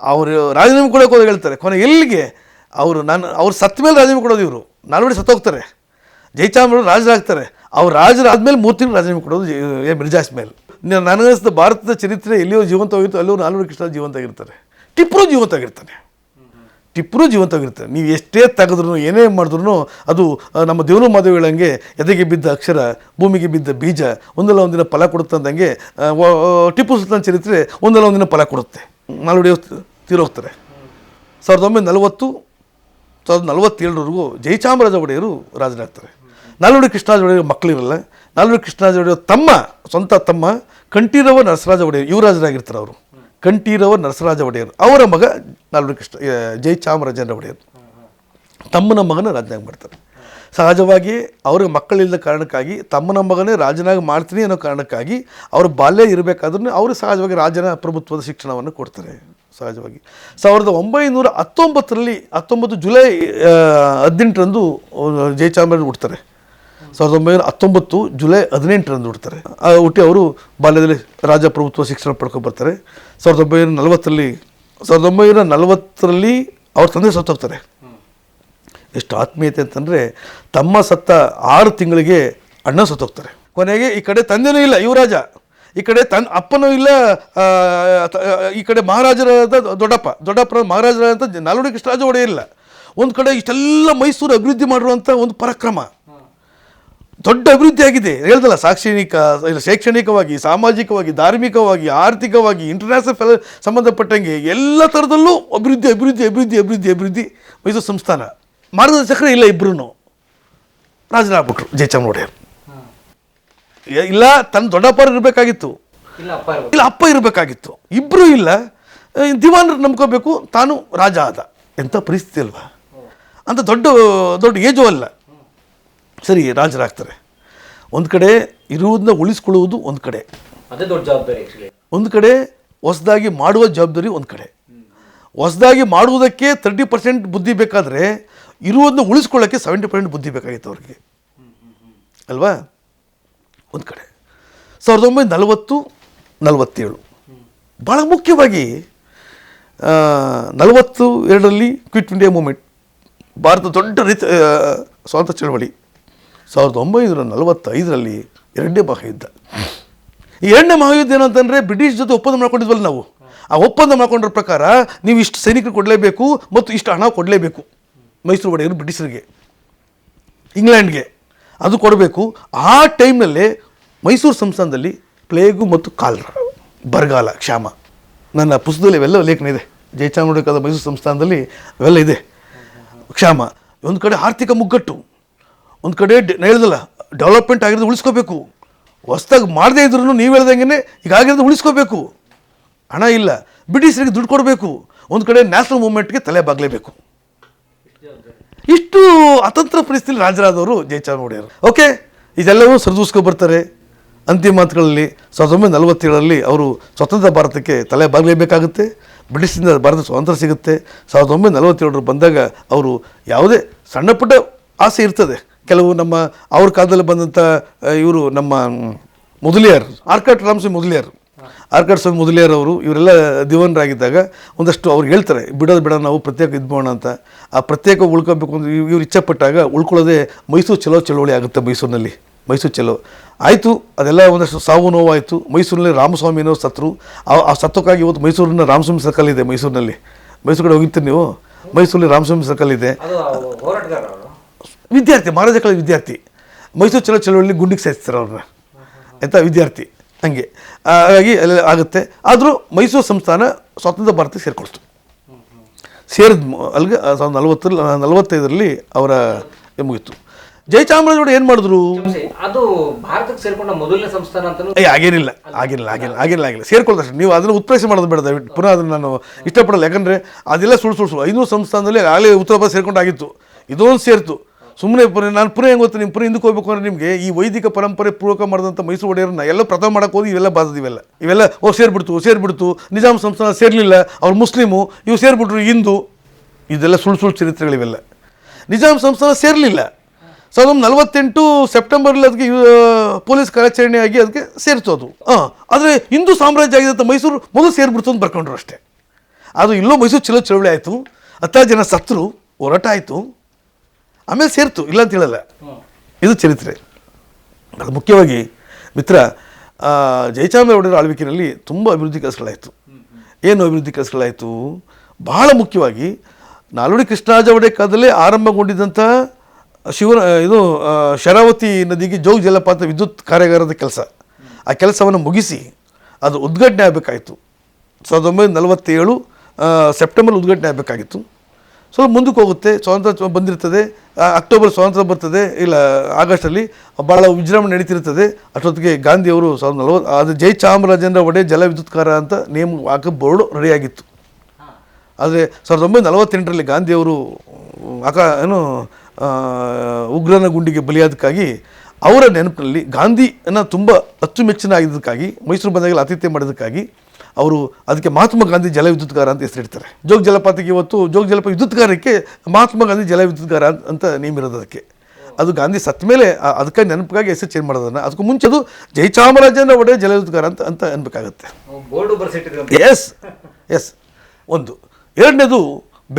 ಅವರು ರಾಜೀನಾಮೆ ಕೊಡೋಕೆ ಹೋದಾಗ ಹೇಳ್ತಾರೆ, ಕೊನೆ ಎಲ್ಲಿಗೆ? ಅವರು ನಾನು, ಅವ್ರು ಸತ್ತ ಮೇಲೆ ರಾಜೀನಾಮೆ ಕೊಡೋದು ಇವರು. ನಾಲ್ವಡಿ ಸತ್ತೋಗ್ತಾರೆ ಜಯಚಾಮರಾಜರು ರಾಜರಾಗ್ತಾರೆ. ಅವ್ರು ರಾಜರಾದ್ಮೇಲೆ ಮೂರು ತಿಂಗಳು ರಾಜೀನಾಮೆ ಕೊಡೋದು ಎ ಮಿರ್ಜಾಸ್ ಮೇಲೆ ನನಗನ್ನಿಸಿದ ಭಾರತದ ಚರಿತ್ರೆ ಎಲ್ಲಿಯೋ ಜೀವಂತವಾಗಿತ್ತು ಅಲ್ಲಿಯೋ ನಾಲ್ವರು ಕೃಷ್ಣ ಜೀವಂತಾಗಿರ್ತಾರೆ ಟಿಪ್ಪರು ಜೀವಂತಾಗಿರ್ತಾನೆ ಟಿಪ್ಪರು ಜೀವಂತವಾಗಿರ್ತಾರೆ ನೀವು ಎಷ್ಟೇ ತೆಗೆದ್ರೂ ಏನೇ ಮಾಡಿದ್ರು ಅದು ನಮ್ಮ ದೇವನು ಮಾಧವಿಗಳಂಗೆ ಎದೆಗೆ ಬಿದ್ದ ಅಕ್ಷರ, ಭೂಮಿಗೆ ಬಿದ್ದ ಬೀಜ, ಒಂದಲ್ಲ ಒಂದಿನ ಫಲ ಕೊಡುತ್ತೆ ಅಂದಂಗೆ ಟಿಪ್ಪು ಸುಲ್ತಾನ್ ಚರಿತ್ರೆ ಒಂದಲ್ಲ ಒಂದಿನ ಫಲ ಕೊಡುತ್ತೆ. ನಾಲ್ವಡಿ ತೀರೋಗ್ತಾರೆ. ಸಾವಿರದ ಒಂಬೈನೂರ ನಲವತ್ತು ಸಾವಿರದ ನಲವತ್ತೇಳರವರೆಗೂ ಜಯಚಾಮರಾಜ ಒಡೆಯರು ರಾಜನಾಗ್ತಾರೆ ನಾಲ್ವಡಿ ಕೃಷ್ಣರಾಜ ಒಡೆಯರು ಮಕ್ಕಳಿರಲ್ಲ, ನಾಲ್ವಡಿ ಕೃಷ್ಣರಾಜ ಒಡೆಯರು ತಮ್ಮ, ಸ್ವಂತ ತಮ್ಮ, ಕಂಠೀರವ ನರಸರಾಜ ಒಡೆಯರು, ಯುವರಾಜರಾಗಿರ್ತಾರೆ ಅವರು. ಕಂಠೀರವ ನರಸರಾಜ ಒಡೆಯರು. ಅವರ ಮಗ ನಾಲ್ವಡಿ ಕೃಷ್ಣ ಜಯಚಾಮರಾಜೇಂದ್ರ ಒಡೆಯರು. ತಮ್ಮನ ಮಗನ ರಾಜನಾಗ ಮಾಡ್ತಾರೆ. ಸಹಜವಾಗಿ ಅವ್ರಿಗೆ ಮಕ್ಕಳಿಲ್ಲದ ಕಾರಣಕ್ಕಾಗಿ, ತಮ್ಮನ ಮಗನೇ ರಾಜನಾಗಿ ಮಾಡ್ತೀನಿ ಅನ್ನೋ ಕಾರಣಕ್ಕಾಗಿ ಅವ್ರ ಬಾಲ್ಯ ಇರಬೇಕಾದ್ರೂ ಅವರು ಸಹಜವಾಗಿ ರಾಜನ ಪ್ರಭುತ್ವದ ಶಿಕ್ಷಣವನ್ನು ಕೊಡ್ತಾರೆ. ಸಹಜವಾಗಿ. ಸಾವಿರದ ಒಂಬೈನೂರ ಹತ್ತೊಂಬತ್ತರಲ್ಲಿ ಹತ್ತೊಂಬತ್ತು ಜುಲೈ ಹದಿನೆಂಟರಂದು ಜಯಚಾಮರಾಜ ಹುಡ್ತಾರೆ ಸಾವಿರದ ಒಂಬೈನೂರ ಹತ್ತೊಂಬತ್ತು ಜುಲೈ ಹದಿನೆಂಟರಂದು ಹುಡ್ತಾರೆ ಹುಟ್ಟಿ ಅವರು ಬಾಲ್ಯದಲ್ಲಿ ರಾಜಪ್ರಭುತ್ವ ಶಿಕ್ಷಣ ಪಡ್ಕೊಂಡು ಬರ್ತಾರೆ. ಸಾವಿರದ ಒಂಬೈನೂರ ನಲವತ್ತರಲ್ಲಿ, ಸಾವಿರದ ಒಂಬೈನೂರ ನಲವತ್ತರಲ್ಲಿ ಅವ್ರ ತಂದೆ ಸತ್ತೋಗ್ತಾರೆ. ಎಷ್ಟು ಆತ್ಮೀಯತೆ ಅಂತಂದರೆ ತಮ್ಮ ಸತ್ತ ಆರು ತಿಂಗಳಿಗೆ ಅಣ್ಣ ಸತ್ತೋಗ್ತಾರೆ. ಕೊನೆಗೆ ಈ ಕಡೆ ತಂದೆನೂ ಇಲ್ಲ, ಯುವರಾಜ. ಈ ಕಡೆ ತನ್ನ ಅಪ್ಪನೂ ಇಲ್ಲ ಈ ಕಡೆ ಮಹಾರಾಜರಾದ ದೊಡ್ಡಪ್ಪ, ದೊಡ್ಡಪ್ಪನ ಮಹಾರಾಜರಾದಂಥ ನಾಲ್ವಡಿ ಕೃಷ್ಣರಾಜ ಒಡೆಯ ಇಲ್ಲ. ಒಂದು ಕಡೆ ಇಷ್ಟೆಲ್ಲ ಮೈಸೂರು ಅಭಿವೃದ್ಧಿ ಮಾಡಿರುವಂಥ ಒಂದು ಪರಾಕ್ರಮ. ದೊಡ್ಡ ಅಭಿವೃದ್ಧಿ ಆಗಿದೆ. ಹೇಳ್ದಲ್ಲ ಶಾಕ್ಷಣಿಕ ಇಲ್ಲ, ಶೈಕ್ಷಣಿಕವಾಗಿ, ಸಾಮಾಜಿಕವಾಗಿ, ಧಾರ್ಮಿಕವಾಗಿ, ಆರ್ಥಿಕವಾಗಿ ಇಂಟರ್ನ್ಯಾಷನಲ್ ಸಂಬಂಧಪಟ್ಟಂಗೆ ಎಲ್ಲ ಥರದಲ್ಲೂ ಅಭಿವೃದ್ಧಿ ಅಭಿವೃದ್ಧಿ ಅಭಿವೃದ್ಧಿ ಅಭಿವೃದ್ಧಿ ಅಭಿವೃದ್ಧಿ ಮೈಸೂರು ಸಂಸ್ಥಾನ. ಮಾರ್ಗದರ್ಶಕರೇ ಇಲ್ಲ ಇಬ್ಬರೂ ರಾಜನಾಗ್ಬಿಟ್ರು ಎ- ಇಲ್ಲ ತನ್ನ ದೊಡ್ಡಪ್ಪರು ಇರಬೇಕಾಗಿತ್ತು. ಇಲ್ಲ ಅಪ್ಪ ಇರಬೇಕಾಗಿತ್ತು. ಇಬ್ಬರೂ ಇಲ್ಲ. ದಿವಾನರು ನಂಬ್ಕೋಬೇಕು ತಾನು ರಾಜ ಆದ. ಎಂಥ ಪರಿಸ್ಥಿತಿ ಅಲ್ವಾ? ಅಂತ ದೊಡ್ಡ ದೊಡ್ಡ ಏಜು ಅಲ್ಲ. ಸರಿ ರಾಜರಾಗ್ತಾರೆ. ಒಂದು ಕಡೆ ಇರುವುದನ್ನ ಉಳಿಸ್ಕೊಳ್ಳುವುದು ಒಂದು ಕಡೆ. ಅದೇ ದೊಡ್ಡ ಜವಾಬ್ದಾರಿ ಒಂದು ಕಡೆ ಹೊಸದಾಗಿ ಮಾಡುವ ಜವಾಬ್ದಾರಿ ಒಂದು ಕಡೆ. ಹೊಸದಾಗಿ ಮಾಡುವುದಕ್ಕೆ ತರ್ಟಿ ಪರ್ಸೆಂಟ್ ಬುದ್ಧಿ ಬೇಕಾದರೆ ಇರುವುದನ್ನ ಉಳಿಸ್ಕೊಳ್ಳೋಕ್ಕೆ ಸೆವೆಂಟಿ ಪರ್ಸೆಂಟ್ ಬುದ್ಧಿ ಬೇಕಾಗಿತ್ತು ಅವ್ರಿಗೆ. ಅಲ್ವಾ? ಒಂದು ಕಡೆ. ಸಾವಿರದ ಒಂಬೈನೂರ ನಲವತ್ತು, ನಲವತ್ತೇಳು. ಭಾಳ ಮುಖ್ಯವಾಗಿ ನಲವತ್ತು ಎರಡರಲ್ಲಿ ಕ್ವಿಟ್ ಇಂಡಿಯಾ ಮೂಮೆಂಟ್ ಭಾರತದ ದೊಡ್ಡ ರೀತಿ ಸ್ವಾತಂತ್ರ್ಯ ಚಳವಳಿ. ಸಾವಿರದ ಒಂಬೈನೂರ ನಲವತ್ತೈದರಲ್ಲಿ ಎರಡನೇ ಮಹಾಯುದ್ಧ. ಈ ಎರಡನೇ ಮಹಾಯುದ್ಧ ಏನು ಅಂತಂದರೆ ಬ್ರಿಟಿಷ್ ಜೊತೆ ಒಪ್ಪಂದ ಮಾಡ್ಕೊಂಡಿದ್ವಲ್ಲ ನಾವು. ಆ ಒಪ್ಪಂದ ಮಾಡ್ಕೊಂಡ್ರ ಪ್ರಕಾರ ನೀವು ಇಷ್ಟು ಸೈನಿಕರು ಕೊಡಲೇಬೇಕು ಮತ್ತು ಇಷ್ಟು ಹಣ ಕೊಡಲೇಬೇಕು ಮೈಸೂರು ಒಡೆಯರು ಬ್ರಿಟಿಷರಿಗೆ, ಇಂಗ್ಲೆಂಡ್ಗೆ. ಅದು ಕೊಡಬೇಕು. ಆ ಟೈಮ್ನಲ್ಲೇ ಮೈಸೂರು ಸಂಸ್ಥಾನದಲ್ಲಿ ಪ್ಲೇಗು ಮತ್ತು ಕಾಲ್ರ, ಬರಗಾಲ, ಕ್ಷಾಮ. ನನ್ನ ಪುಸ್ತಕದಲ್ಲಿ ಇವೆಲ್ಲ ಲೇಖನ ಇದೆ. ಜಯಚಾಮರಾಜ ಮೈಸೂರು ಸಂಸ್ಥಾನದಲ್ಲಿ ಅವೆಲ್ಲ ಇದೆ. ಕ್ಷಾಮ. ಒಂದು ಕಡೆ ಆರ್ಥಿಕ ಮುಗ್ಗಟ್ಟು. ಒಂದು ಕಡೆ ಹೇಳ್ದಲ್ಲ, ಡೆವಲಪ್ಮೆಂಟ್ ಆಗಿರೋದು ಉಳಿಸ್ಕೋಬೇಕು. ಹೊಸ್ದಾಗಿ ಮಾಡದೇ ಇದ್ರೂ ನೀವು ಹೇಳ್ದಂಗೆ ಈಗ ಆಗಿರೋದು ಉಳಿಸ್ಕೋಬೇಕು. ಹಣ ಇಲ್ಲ. ಬ್ರಿಟಿಷರಿಗೆ ದುಡ್ಡು ಕೊಡಬೇಕು. ಒಂದು ಕಡೆ ನ್ಯಾಷನಲ್ ಮೂಮೆಂಟ್ಗೆ ತಲೆ ಬಾಗಲೇಬೇಕು. ಇಷ್ಟು ಅತಂತ್ರ ಪರಿಸ್ಥಿತಿಯಲ್ಲಿ ರಾಜರಾದವರು ಒಡೆಯರು. ಓಕೆ ಇದೆಲ್ಲವೂ ಸರಿದೂಸ್ಕೊಂಡು ಬರ್ತಾರೆ. ಅಂತಿಮ ಮಾತುಗಳಲ್ಲಿ ಸಾವಿರದ ಒಂಬೈನೂರ ನಲವತ್ತೇಳರಲ್ಲಿ ಅವರು ಸ್ವತಂತ್ರ ಭಾರತಕ್ಕೆ ತಲೆ ಬಾಗಲೇಬೇಕಾಗುತ್ತೆ. ಬ್ರಿಟಿಷಿಂದ ಭಾರತ ಸ್ವಾತಂತ್ರ್ಯ ಸಿಗುತ್ತೆ. ಸಾವಿರದ ಒಂಬೈನೂರ ನಲವತ್ತೇಳರು ಬಂದಾಗ ಅವರು ಯಾವುದೇ ಸಣ್ಣ ಪುಟ್ಟ ಆಸೆ ಇರ್ತದೆ. ಕೆಲವು ನಮ್ಮ ಅವ್ರ ಕಾಲದಲ್ಲಿ ಬಂದಂಥ ಇವರು ನಮ್ಮ ಮೊದಲಿಯರು. ಆರ್ಕಟ್ ಮೊದಲಿಯರು ಮೊದಲಿಯಾರ್. ಆರ್ಕಾಟ್ ಸ್ವಾಮಿ ಮೊದಲಿಯರವರು ಇವರೆಲ್ಲ ದಿವಾನರಾಗಿದ್ದಾಗ ಒಂದಷ್ಟು ಅವ್ರು ಹೇಳ್ತಾರೆ ಬಿಡೋದು ಬಿಡ ನಾವು ಪ್ರತ್ಯೇಕ ಇದು ಮಾಡೋಣ ಅಂತ. ಆ ಪ್ರತ್ಯೇಕ ಉಳ್ಕೊಬೇಕು ಅಂತ ಇವ್- ಇವ್ರು ಇಚ್ಛೆಪಟ್ಟಾಗ ಉಳ್ಕೊಳ್ಳೋದೇ ಮೈಸೂರು ಚಲೋ ಚಳವಳಿ ಆಗುತ್ತೆ ಮೈಸೂರಿನಲ್ಲಿ ಮೈಸೂರು ಚಲೋ. ಆಯಿತು ಅದೆಲ್ಲ ಒಂದಷ್ಟು ಸಾವು ನೋವು ಆಯಿತು ಮೈಸೂರಿನಲ್ಲಿ ರಾಮಸ್ವಾಮಿ ಅನ್ನೋ ಸತ್ರು ಆ ಆ ಸತ್ತಕ್ಕಾಗಿ ಇವತ್ತು ಮೈಸೂರಿನ ರಾಮಸ್ವಾಮಿ ಸರ್ಕಲ್ ಇದೆ ಮೈಸೂರಿನಲ್ಲಿ. ಮೈಸೂರು ಕಡೆ ಹೋಗಿರ್ತೀರಿ ನೀವು? ಮೈಸೂರಲ್ಲಿ ರಾಮಸ್ವಾಮಿ ಸರ್ಕಲ್ ಇದೆ. ವಿದ್ಯಾರ್ಥಿ ಮಹಾರಾಜ ಕಾಲೇಜ್ ವಿದ್ಯಾರ್ಥಿ ಮೈಸೂರು ಚಲೋ ಚಳವಳಿ ಗುಂಡಿಗೆ ಸೇರಿಸ್ತಾರೆ ಅವ್ರನ್ನ. ಆಯಿತಾ ವಿದ್ಯಾರ್ಥಿ? ಹಂಗೆ. ಹಾಗಾಗಿ ಎಲ್ಲ ಆಗುತ್ತೆ. ಆದರೂ ಮೈಸೂರು ಸಂಸ್ಥಾನ ಸ್ವತಂತ್ರ ಭಾರತಕ್ಕೆ ಸೇರಿಕೊಳ್ತು. ಸೇರಿದ ಅಲ್ಲಿಗೆ ಸಾವಿರದ ನಲವತ್ತರಲ್ಲಿ ನಲವತ್ತೈದರಲ್ಲಿ ಅವರ ಮುಗಿತು ಮುಗೀತು. ಜಯಚಾಮರಾಜ ಒಡೆಯ ಏನು ಮಾಡಿದ್ರು? ಅದು ಭಾರತಕ್ಕೆ ಸೇರ್ಕೊಂಡ ಮೊದಲನೇ ಸಂಸ್ಥಾನ ಅಂತಾನು ಏ ಆಗೇನಿಲ್ಲ ಆಗಿಲ್ಲ ಆಗಿಲ್ಲ ಆಗಿಲ್ಲ ಆಗಿಲ್ಲ ಸೇರ್ಕೊಳ್ತಷ್ಟೇ ನೀವು ಅದನ್ನು ಉತ್ಪ್ರೇಕ್ಷೆ ಮಾಡೋದು ಬೇಡ ದಯವಿಟ್ಟು. ಪುನಃ ಅದನ್ನು ನಾನು ಇಷ್ಟಪಡಲ್ಲ. ಯಾಕಂದರೆ ಅದೆಲ್ಲ ಸುಳ್ಳು ಸುಳ್ಳು ಸುಳ್ಳು. ಐನೂರು ಸಂಸ್ಥಾನದಲ್ಲಿ ಆಗಲೇ ಉತ್ತರ ಭಾರತ ಸೇರ್ಕೊಂಡಾಗಿತ್ತು ಇದೊಂದು ಸೇರ್ತು. ಸುಮ್ಮನೆ ಪುನಃ ನಾನು ಪುನಃ ಹೆಂಗೆ ಗೊತ್ತು ನಿಮ್ಮ ಪುನಃ ಹಿಂದಕ್ಕೆ ಹೋಗ್ಬೇಕು ಅಂದರೆ ನಿಮಗೆ ಈ ವೈದಿಕ ಪರಂಪರೆ ಪೂರ್ವಕ ಮಾಡಿದಂಥ ಮೈಸೂರು ಒಡೆಯರನ್ನ ಎಲ್ಲ ಪ್ರಥಮ ಮಾಡೋಕೆ ಹೋಗಿ ಇವೆಲ್ಲ ಬಾಧದ ಇವೆಲ್ಲ. ಇವೆಲ್ಲ, ಓ, ಸೇರಿಬಿಡ್ತು ಸೇರಿಬಿಡ್ತು, ನಿಜಾಮ್ ಸಂಸ್ಥಾನ ಸೇರಲಿಲ್ಲ, ಅವ್ರು ಮುಸ್ಲಿಮು ಇವು ಸೇರಿಬಿಟ್ರು ಹಿಂದೂ, ಇದೆಲ್ಲ ಸುಳ್ಳು ಸುಳ್ಳು ಚರಿತ್ರೆಗಳಿವೆಲ್ಲ. ನಿಜಾಮ್ ಸಂಸ್ಥಾನ ಸೇರಲಿಲ್ಲ. ಸಾವಿರದ ಒಂಬೈನೂರ ನಲವತ್ತೆಂಟು ಸೆಪ್ಟೆಂಬರಲ್ಲಿ ಅದಕ್ಕೆ ಪೊಲೀಸ್ ಕಾರ್ಯಾಚರಣೆ ಆಗಿ ಅದಕ್ಕೆ ಸೇರಿತು ಅದು. ಹಾಂ, ಆದರೆ ಹಿಂದೂ ಸಾಮ್ರಾಜ್ಯ ಆಗಿದ್ದಂಥ ಮೈಸೂರು ಮೊದಲು ಸೇರಿಬಿಡ್ತು ಅಂತ ಬರ್ಕೊಂಡ್ರು ಅಷ್ಟೇ. ಅದು ಇಲ್ಲೋ ಮೈಸೂರು ಚಲೋ ಚಳವಳಿ ಆಯಿತು. ಹತ್ತಾರು ಜನ ಸತ್ತರು ಹೋರಾಟ ಆಯಿತು. ಆಮೇಲೆ ಸೇರ್ತು, ಇಲ್ಲ ಅಂತ ಹೇಳಲ್ಲ. ಇದು ಚರಿತ್ರೆ. ಅದು ಮುಖ್ಯವಾಗಿ ಮಿತ್ರ ಒಡೆಯರ ಆಳ್ವಿಕೆಯಲ್ಲಿ ತುಂಬ ಅಭಿವೃದ್ಧಿ ಕೆಲಸಗಳಾಯಿತು. ಏನು ಅಭಿವೃದ್ಧಿ ಕೆಲಸಗಳಾಯಿತು? ಬಹಳ ಮುಖ್ಯವಾಗಿ ನಾಲ್ವಡಿ ಕೃಷ್ಣರಾಜ ಒಡೆಯ ಕಾಲದಲ್ಲೇ ಆರಂಭಗೊಂಡಿದ್ದಂಥ ಶಿವನ, ಇದು ಶರಾವತಿ ನದಿಗೆ ಜೋಗ ಜಲಪಾತ ವಿದ್ಯುತ್ ಕಾರ್ಯಾಗಾರದ ಕೆಲಸ. ಆ ಕೆಲಸವನ್ನು ಮುಗಿಸಿ ಅದು ಉದ್ಘಾಟನೆ ಆಗಬೇಕಾಯಿತು. ಸಾವಿರದ ಒಂಬೈನೂರ ನಲವತ್ತೇಳು ಸೆಪ್ಟೆಂಬರ್ ಉದ್ಘಾಟನೆ ಆಗಬೇಕಾಗಿತ್ತು. ಸ್ವಲ್ಪ ಮುಂದಕ್ಕೆ ಹೋಗುತ್ತೆ, ಸ್ವಾತಂತ್ರ್ಯ ಬಂದಿರ್ತದೆ ಅಕ್ಟೋಬರ್ ಸ್ವಾತಂತ್ರ್ಯ ಬರ್ತದೆ, ಇಲ್ಲ ಆಗಸ್ಟಲ್ಲಿ ಭಾಳ ವಿಜೃಂಭಣೆ ನಡೀತಿರ್ತದೆ. ಅಷ್ಟೊತ್ತಿಗೆ ಗಾಂಧಿಯವರು ಸಾವಿರದ ನಲವತ್ತು ಅದು ಜೈ ಚಾಮರಾಜೇಂದ್ರ ಒಡೆ ಜಲ ವಿದ್ಯುತ್ಕಾರ ಅಂತ ನೇಮ್ ಹಾಕೋ ಬೋರ್ಡು ರೆಡಿಯಾಗಿತ್ತು. ಆದರೆ ಸಾವಿರದ ಒಂಬೈನೂರ ನಲವತ್ತೆಂಟರಲ್ಲಿ ಗಾಂಧಿಯವರು ಆಕ, ಏನು ಉಗ್ರನ ಗುಂಡಿಗೆ ಬಲಿಯಾದಕ್ಕಾಗಿ ಅವರ ನೆನಪಿನಲ್ಲಿ ಗಾಂಧಿಯನ್ನು ತುಂಬ ಅಚ್ಚುಮೆಚ್ಚಿನ ಆಗಿದ್ದಕ್ಕಾಗಿ, ಮೈಸೂರು ಬಂದಾಗಲೇ ಆತಿಥ್ಯ ಮಾಡೋದಕ್ಕಾಗಿ ಅವರು ಅದಕ್ಕೆ ಮಹಾತ್ಮ ಗಾಂಧಿ ಜಲ ವಿದ್ಯುತ್ಗಾರ ಅಂತ ಹೆಸರಿಡ್ತಾರೆ. ಜೋಗ ಜಲಪಾತಕ್ಕೆ ಇವತ್ತು ಜೋಗ ಜಲಪಾತ ವಿದ್ಯುತ್ಗಾರಕ್ಕೆ ಮಹಾತ್ಮ ಗಾಂಧಿ ಜಲ ವಿದ್ಯುತ್ಗಾರ ಅಂತ ನೇಮ್ ಇರೋದು ಅದಕ್ಕೆ. ಅದು ಗಾಂಧಿ ಸತ್ತ ಮೇಲೆ ಅದಕ್ಕೆ ನೆನಪಿಗಾಗಿ ಹೆಸರು ಚೇಂಜ್ ಮಾಡೋದನ್ನು ಅದಕ್ಕೂ ಮುಂಚೆ ಅದು ಜಯಚಾಮರಾಜೇಂದ್ರ ಒಡೆಯ ಜಲ ವಿದ್ಯುತ್ಗಾರ ಅಂತ ಅಂತ ಅನ್ಬೇಕಾಗತ್ತೆ. ಎಸ್ ಎಸ್ ಒಂದು. ಎರಡನೇದು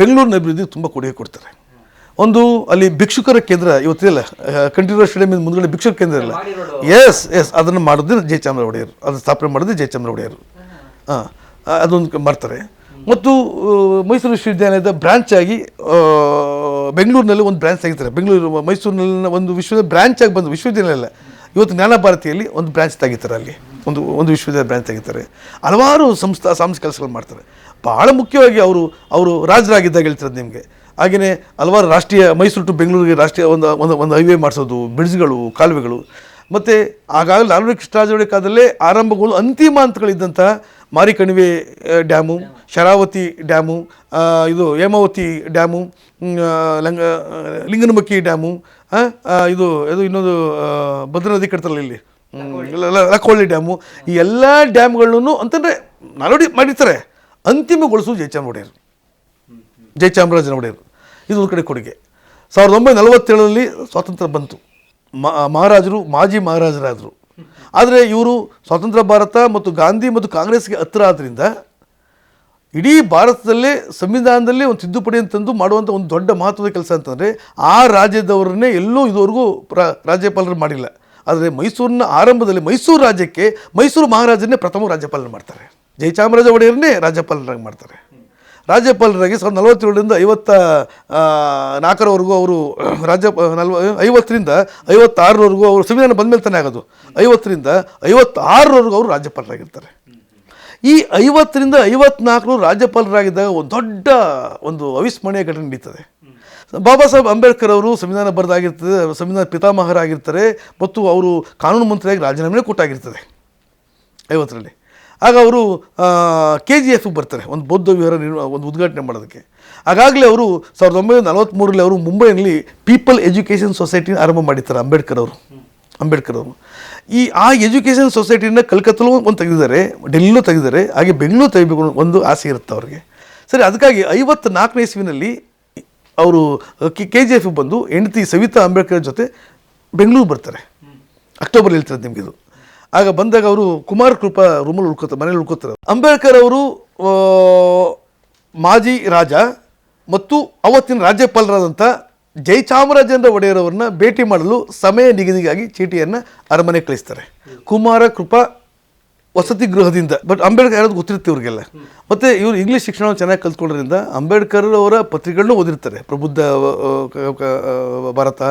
ಬೆಂಗಳೂರಿನ ಅಭಿವೃದ್ಧಿಗೆ ತುಂಬ ಕೊಡುಗೆ ಕೊಡ್ತಾರೆ. ಒಂದು ಅಲ್ಲಿ ಭಿಕ್ಷುಕರ ಕೇಂದ್ರ ಇವತ್ತಿಲ್ಲ ಕಂಠೀರವ ಸ್ಟೇಡಿಯಂ ಮುಂದ್ಗಡೆ ಭಿಕ್ಷುಕ ಕೇಂದ್ರ ಇಲ್ಲ. ಎಸ್ ಎಸ್ ಅದನ್ನು ಮಾಡಿದ್ರೆ ಜಯಚಾಮರ ಒಡೆಯರು. ಅದನ್ನು ಸ್ಥಾಪನೆ ಮಾಡೋದೇ ಜಯಚಾಮರ ಒಡೆಯರು. ಅದೊಂದು ಮಾಡ್ತಾರೆ. ಮತ್ತು ಮೈಸೂರು ವಿಶ್ವವಿದ್ಯಾಲಯದ ಬ್ರಾಂಚ್ ಆಗಿ ಬೆಂಗಳೂರಿನಲ್ಲಿ ಒಂದು ಬ್ರ್ಯಾಂಚ್ ತೆಗಿತಾರೆ. ಬೆಂಗಳೂರು, ಮೈಸೂರಿನಲ್ಲಿನ ಒಂದು ವಿಶ್ವದ ಬ್ರಾಂಚ್ ಆಗಿ ಬಂದು ವಿಶ್ವವಿದ್ಯಾಲಯ ಇವತ್ತು ಜ್ಞಾನ ಭಾರತಿಯಲ್ಲಿ ಒಂದು ಬ್ರಾಂಚ್ ತೆಗಿತಾರೆ ಅಲ್ಲಿ. ಒಂದು ಒಂದು ವಿಶ್ವವಿದ್ಯಾಲಯ ಬ್ರ್ಯಾಂಚ್ ತೆಗಿತಾರೆ. ಹಲವಾರು ಸಂಸ್ಥಾ, ಸಾಂಸ್ಥಿಕ ಕೆಲಸಗಳು ಮಾಡ್ತಾರೆ. ಭಾಳ ಮುಖ್ಯವಾಗಿ ಅವರು ಅವರು ರಾಜರಾಗಿದ್ದಾಗ ಹೇಳ್ತಿರೋದು ನಿಮಗೆ. ಹಾಗೆಯೇ ಹಲವಾರು ರಾಷ್ಟ್ರೀಯ, ಮೈಸೂರು ಟು ಬೆಂಗಳೂರಿಗೆ ರಾಷ್ಟ್ರೀಯ ಒಂದು ಒಂದು ಒಂದು ಹೈವೇ ಮಾಡಿಸೋದು ಬ್ರಿಡ್ಜ್ಗಳು ಕಾಲುವೆಗಳು. ಮತ್ತು ಆಗಾಗಲೇ ನಾಲ್ವಡಿ ಕೃಷ್ಣರಾಜ ಕಾಲದಲ್ಲೇ ಆರಂಭಗಳು ಅಂತಿಮ ಹಂತಗಳಿದ್ದಂಥ ಮಾರಿಕಣಿವೆ ಡ್ಯಾಮು ಶರಾವತಿ ಡ್ಯಾಮು ಇದು ಹೇಮಾವತಿ ಡ್ಯಾಮು ಲಂಗ ಲಿಂಗನಮಕ್ಕಿ ಡ್ಯಾಮು ಇದು ಇದು ಇನ್ನೊಂದು ಭದ್ರ ನದಿ ಕಟ್ತಲ್ಲ ಇಲ್ಲಿ. ಲಕ್ಕೋಳ್ಳಿ ಡ್ಯಾಮು. ಈ ಎಲ್ಲ ಡ್ಯಾಮ್ಗಳನ್ನು ಅಂತಂದರೆ ನಾಲ್ವಡಿ ಮಾಡಿರ್ತಾರೆ. ಅಂತಿಮಗೊಳಿಸೋದು ಜಯಚಾಮ ಒಡೆಯರು ಜಯಚಾಮರಾಜನ ಒಡೆಯರು ಇದು ಒಂದು ಕಡೆ ಕೊಡುಗೆ. ಸಾವಿರದ ಒಂಬೈನೂರ ನಲವತ್ತೇಳರಲ್ಲಿ ಸ್ವಾತಂತ್ರ್ಯ ಬಂತು. ಮಹಾರಾಜರು ಮಾಜಿ ಮಹಾರಾಜರಾದರು. ಆದರೆ ಇವರು ಸ್ವತಂತ್ರ ಭಾರತ ಮತ್ತು ಗಾಂಧಿ ಮತ್ತು ಕಾಂಗ್ರೆಸ್ಗೆ ಹತ್ತಿರ ಆದ್ದರಿಂದ ಇಡೀ ಭಾರತದಲ್ಲೇ ಸಂವಿಧಾನದಲ್ಲಿ ಒಂದು ತಿದ್ದುಪಡಿ ಅಂತಂದು ಮಾಡುವಂಥ ಒಂದು ದೊಡ್ಡ ಮಹತ್ವದ ಕೆಲಸ ಅಂತಂದರೆ ಆ ರಾಜ್ಯದವರನ್ನೇ ಎಲ್ಲೂ ಇದುವರೆಗೂ ರಾಜ್ಯಪಾಲರು ಮಾಡಿಲ್ಲ. ಆದರೆ ಮೈಸೂರಿನ ಆರಂಭದಲ್ಲಿ ಮೈಸೂರು ರಾಜ್ಯಕ್ಕೆ ಮೈಸೂರು ಮಹಾರಾಜನ್ನೇ ಪ್ರಥಮ ರಾಜ್ಯಪಾಲನ ಮಾಡ್ತಾರೆ. ಜಯಚಾಮರಾಜ ಒಡೆಯರನ್ನೇ ರಾಜ್ಯಪಾಲರಾಗಿ ಮಾಡ್ತಾರೆ. ರಾಜ್ಯಪಾಲರಾಗಿ ಸಾವಿರದ ನಲವತ್ತೇಳರಿಂದ ಐವತ್ತ ನಾಲ್ಕರವರೆಗೂ ಅವರು ರಾಜ್ಯ, ನಲ್ವ, ಐವತ್ತರಿಂದ ಐವತ್ತಾರರವರೆಗೂ ಅವರು ಸಂವಿಧಾನ ಬಂದ ಮೇಲೆ ತಾನೇ ಆಗೋದು. ಐವತ್ತರಿಂದ ಐವತ್ತಾರರವರೆಗೂ ಅವರು ರಾಜ್ಯಪಾಲರಾಗಿರ್ತಾರೆ. ಈ ಐವತ್ತರಿಂದ ಐವತ್ನಾಲ್ಕರು ರಾಜ್ಯಪಾಲರಾಗಿದ್ದಾಗ ಒಂದು ದೊಡ್ಡ ಒಂದು ಅವಿಸ್ಮರಣೀಯ ಘಟನೆ ನಡೀತದೆ. ಬಾಬಾ ಸಾಹೇಬ್ ಅಂಬೇಡ್ಕರ್ ಅವರು ಸಂವಿಧಾನ ಬರೆದಾಗಿರ್ತದೆ, ಸಂವಿಧಾನ ಪಿತಾಮಹರಾಗಿರ್ತಾರೆ ಮತ್ತು ಅವರು ಕಾನೂನು ಮಂತ್ರಿಯಾಗಿ ರಾಜೀನಾಮೆ ಕೊಟ್ಟಾಗಿರ್ತದೆ. ಐವತ್ತರಲ್ಲಿ. ಆಗ ಅವರು ಕೆ ಜಿ ಎಫ್ಗೆ ಬರ್ತಾರೆ, ಒಂದು ಬೌದ್ಧ ವಿಹಾರ ನಿರ್ಮ, ಒಂದು ಉದ್ಘಾಟನೆ ಮಾಡೋದಕ್ಕೆ. ಆಗಾಗಲೇ ಅವರು ಸಾವಿರದ ಒಂಬೈನೂರ ನಲವತ್ತ್ಮೂರರಲ್ಲಿ ಅವರು ಮುಂಬೈನಲ್ಲಿ ಪೀಪಲ್ ಎಜುಕೇಷನ್ ಸೊಸೈಟಿನ ಆರಂಭ ಮಾಡಿರ್ತಾರೆ, ಅಂಬೇಡ್ಕರ್ ಅವರು. ಅಂಬೇಡ್ಕರ್ ಅವರು. ಈ, ಆ ಎಜುಕೇಷನ್ ಸೊಸೈಟಿನ ಕಲ್ಕತ್ತಲ್ಲೂ ಒಂದು ತೆಗೆದಿದ್ದಾರೆ ಡೆಲ್ಲೂ ತೆಗೆದಿದ್ದಾರೆ, ಹಾಗೆ ಬೆಂಗಳೂರು ತೆಗಿಬೇಕು ಒಂದು ಆಸೆ ಇರುತ್ತೆ ಅವ್ರಿಗೆ. ಸರಿ, ಅದಕ್ಕಾಗಿ ಐವತ್ತು ನಾಲ್ಕನೇ ಇಸ್ವಿನಲ್ಲಿ ಅವರು, ಕೆ ಜಿ ಎಫ್ ಬಂದು ಹೆಂಡತಿ ಸವಿತಾ ಅಂಬೇಡ್ಕರ್ ಜೊತೆ ಬೆಂಗಳೂರು ಬರ್ತಾರೆ. ಅಕ್ಟೋಬರ್ ಹೇಳ್ತಾರೆ ನಿಮಗಿದು ಆಗ ಬಂದಾಗ ಅವರು ಕುಮಾರ್ ಕೃಪಾ ರೂಮಲ್ಲಿ ಉಳ್ಕೋತಾರೆ ಮನೇಲಿ ಉಳ್ಕೋತಾರೆ. ಅಂಬೇಡ್ಕರ್ ಅವರು ಮಾಜಿ ರಾಜ ಮತ್ತು ಅವತ್ತಿನ ರಾಜ್ಯಪಾಲರಾದಂಥ ಜಯಚಾಮರಾಜೇಂದ್ರ ಒಡೆಯರವ್ರನ್ನ ಭೇಟಿ ಮಾಡಲು ಸಮಯ ನಿಗದಿಗಾಗಿ ಚೀಟಿಯನ್ನು ಅರಮನೆ ಕಳಿಸ್ತಾರೆ. ಕುಮಾರ ಕೃಪಾ ವಸತಿ ಗೃಹದಿಂದ, ಬಟ್ ಅಂಬೇಡ್ಕರ್ ಯಾರಾದ್ರು ಗೊತ್ತಿರುತ್ತೆ ಇವ್ರಿಗೆಲ್ಲ. ಮತ್ತು ಇವರು ಇಂಗ್ಲೀಷ್ ಶಿಕ್ಷಣವನ್ನು ಚೆನ್ನಾಗಿ ಕಲ್ತ್ಕೊಳ್ಳೋದ್ರಿಂದ ಅಂಬೇಡ್ಕರ್ ಅವರ ಪತ್ರಿಕೆಗಳನ್ನೂ ಓದಿರ್ತಾರೆ. ಪ್ರಬುದ್ಧ ಭಾರತ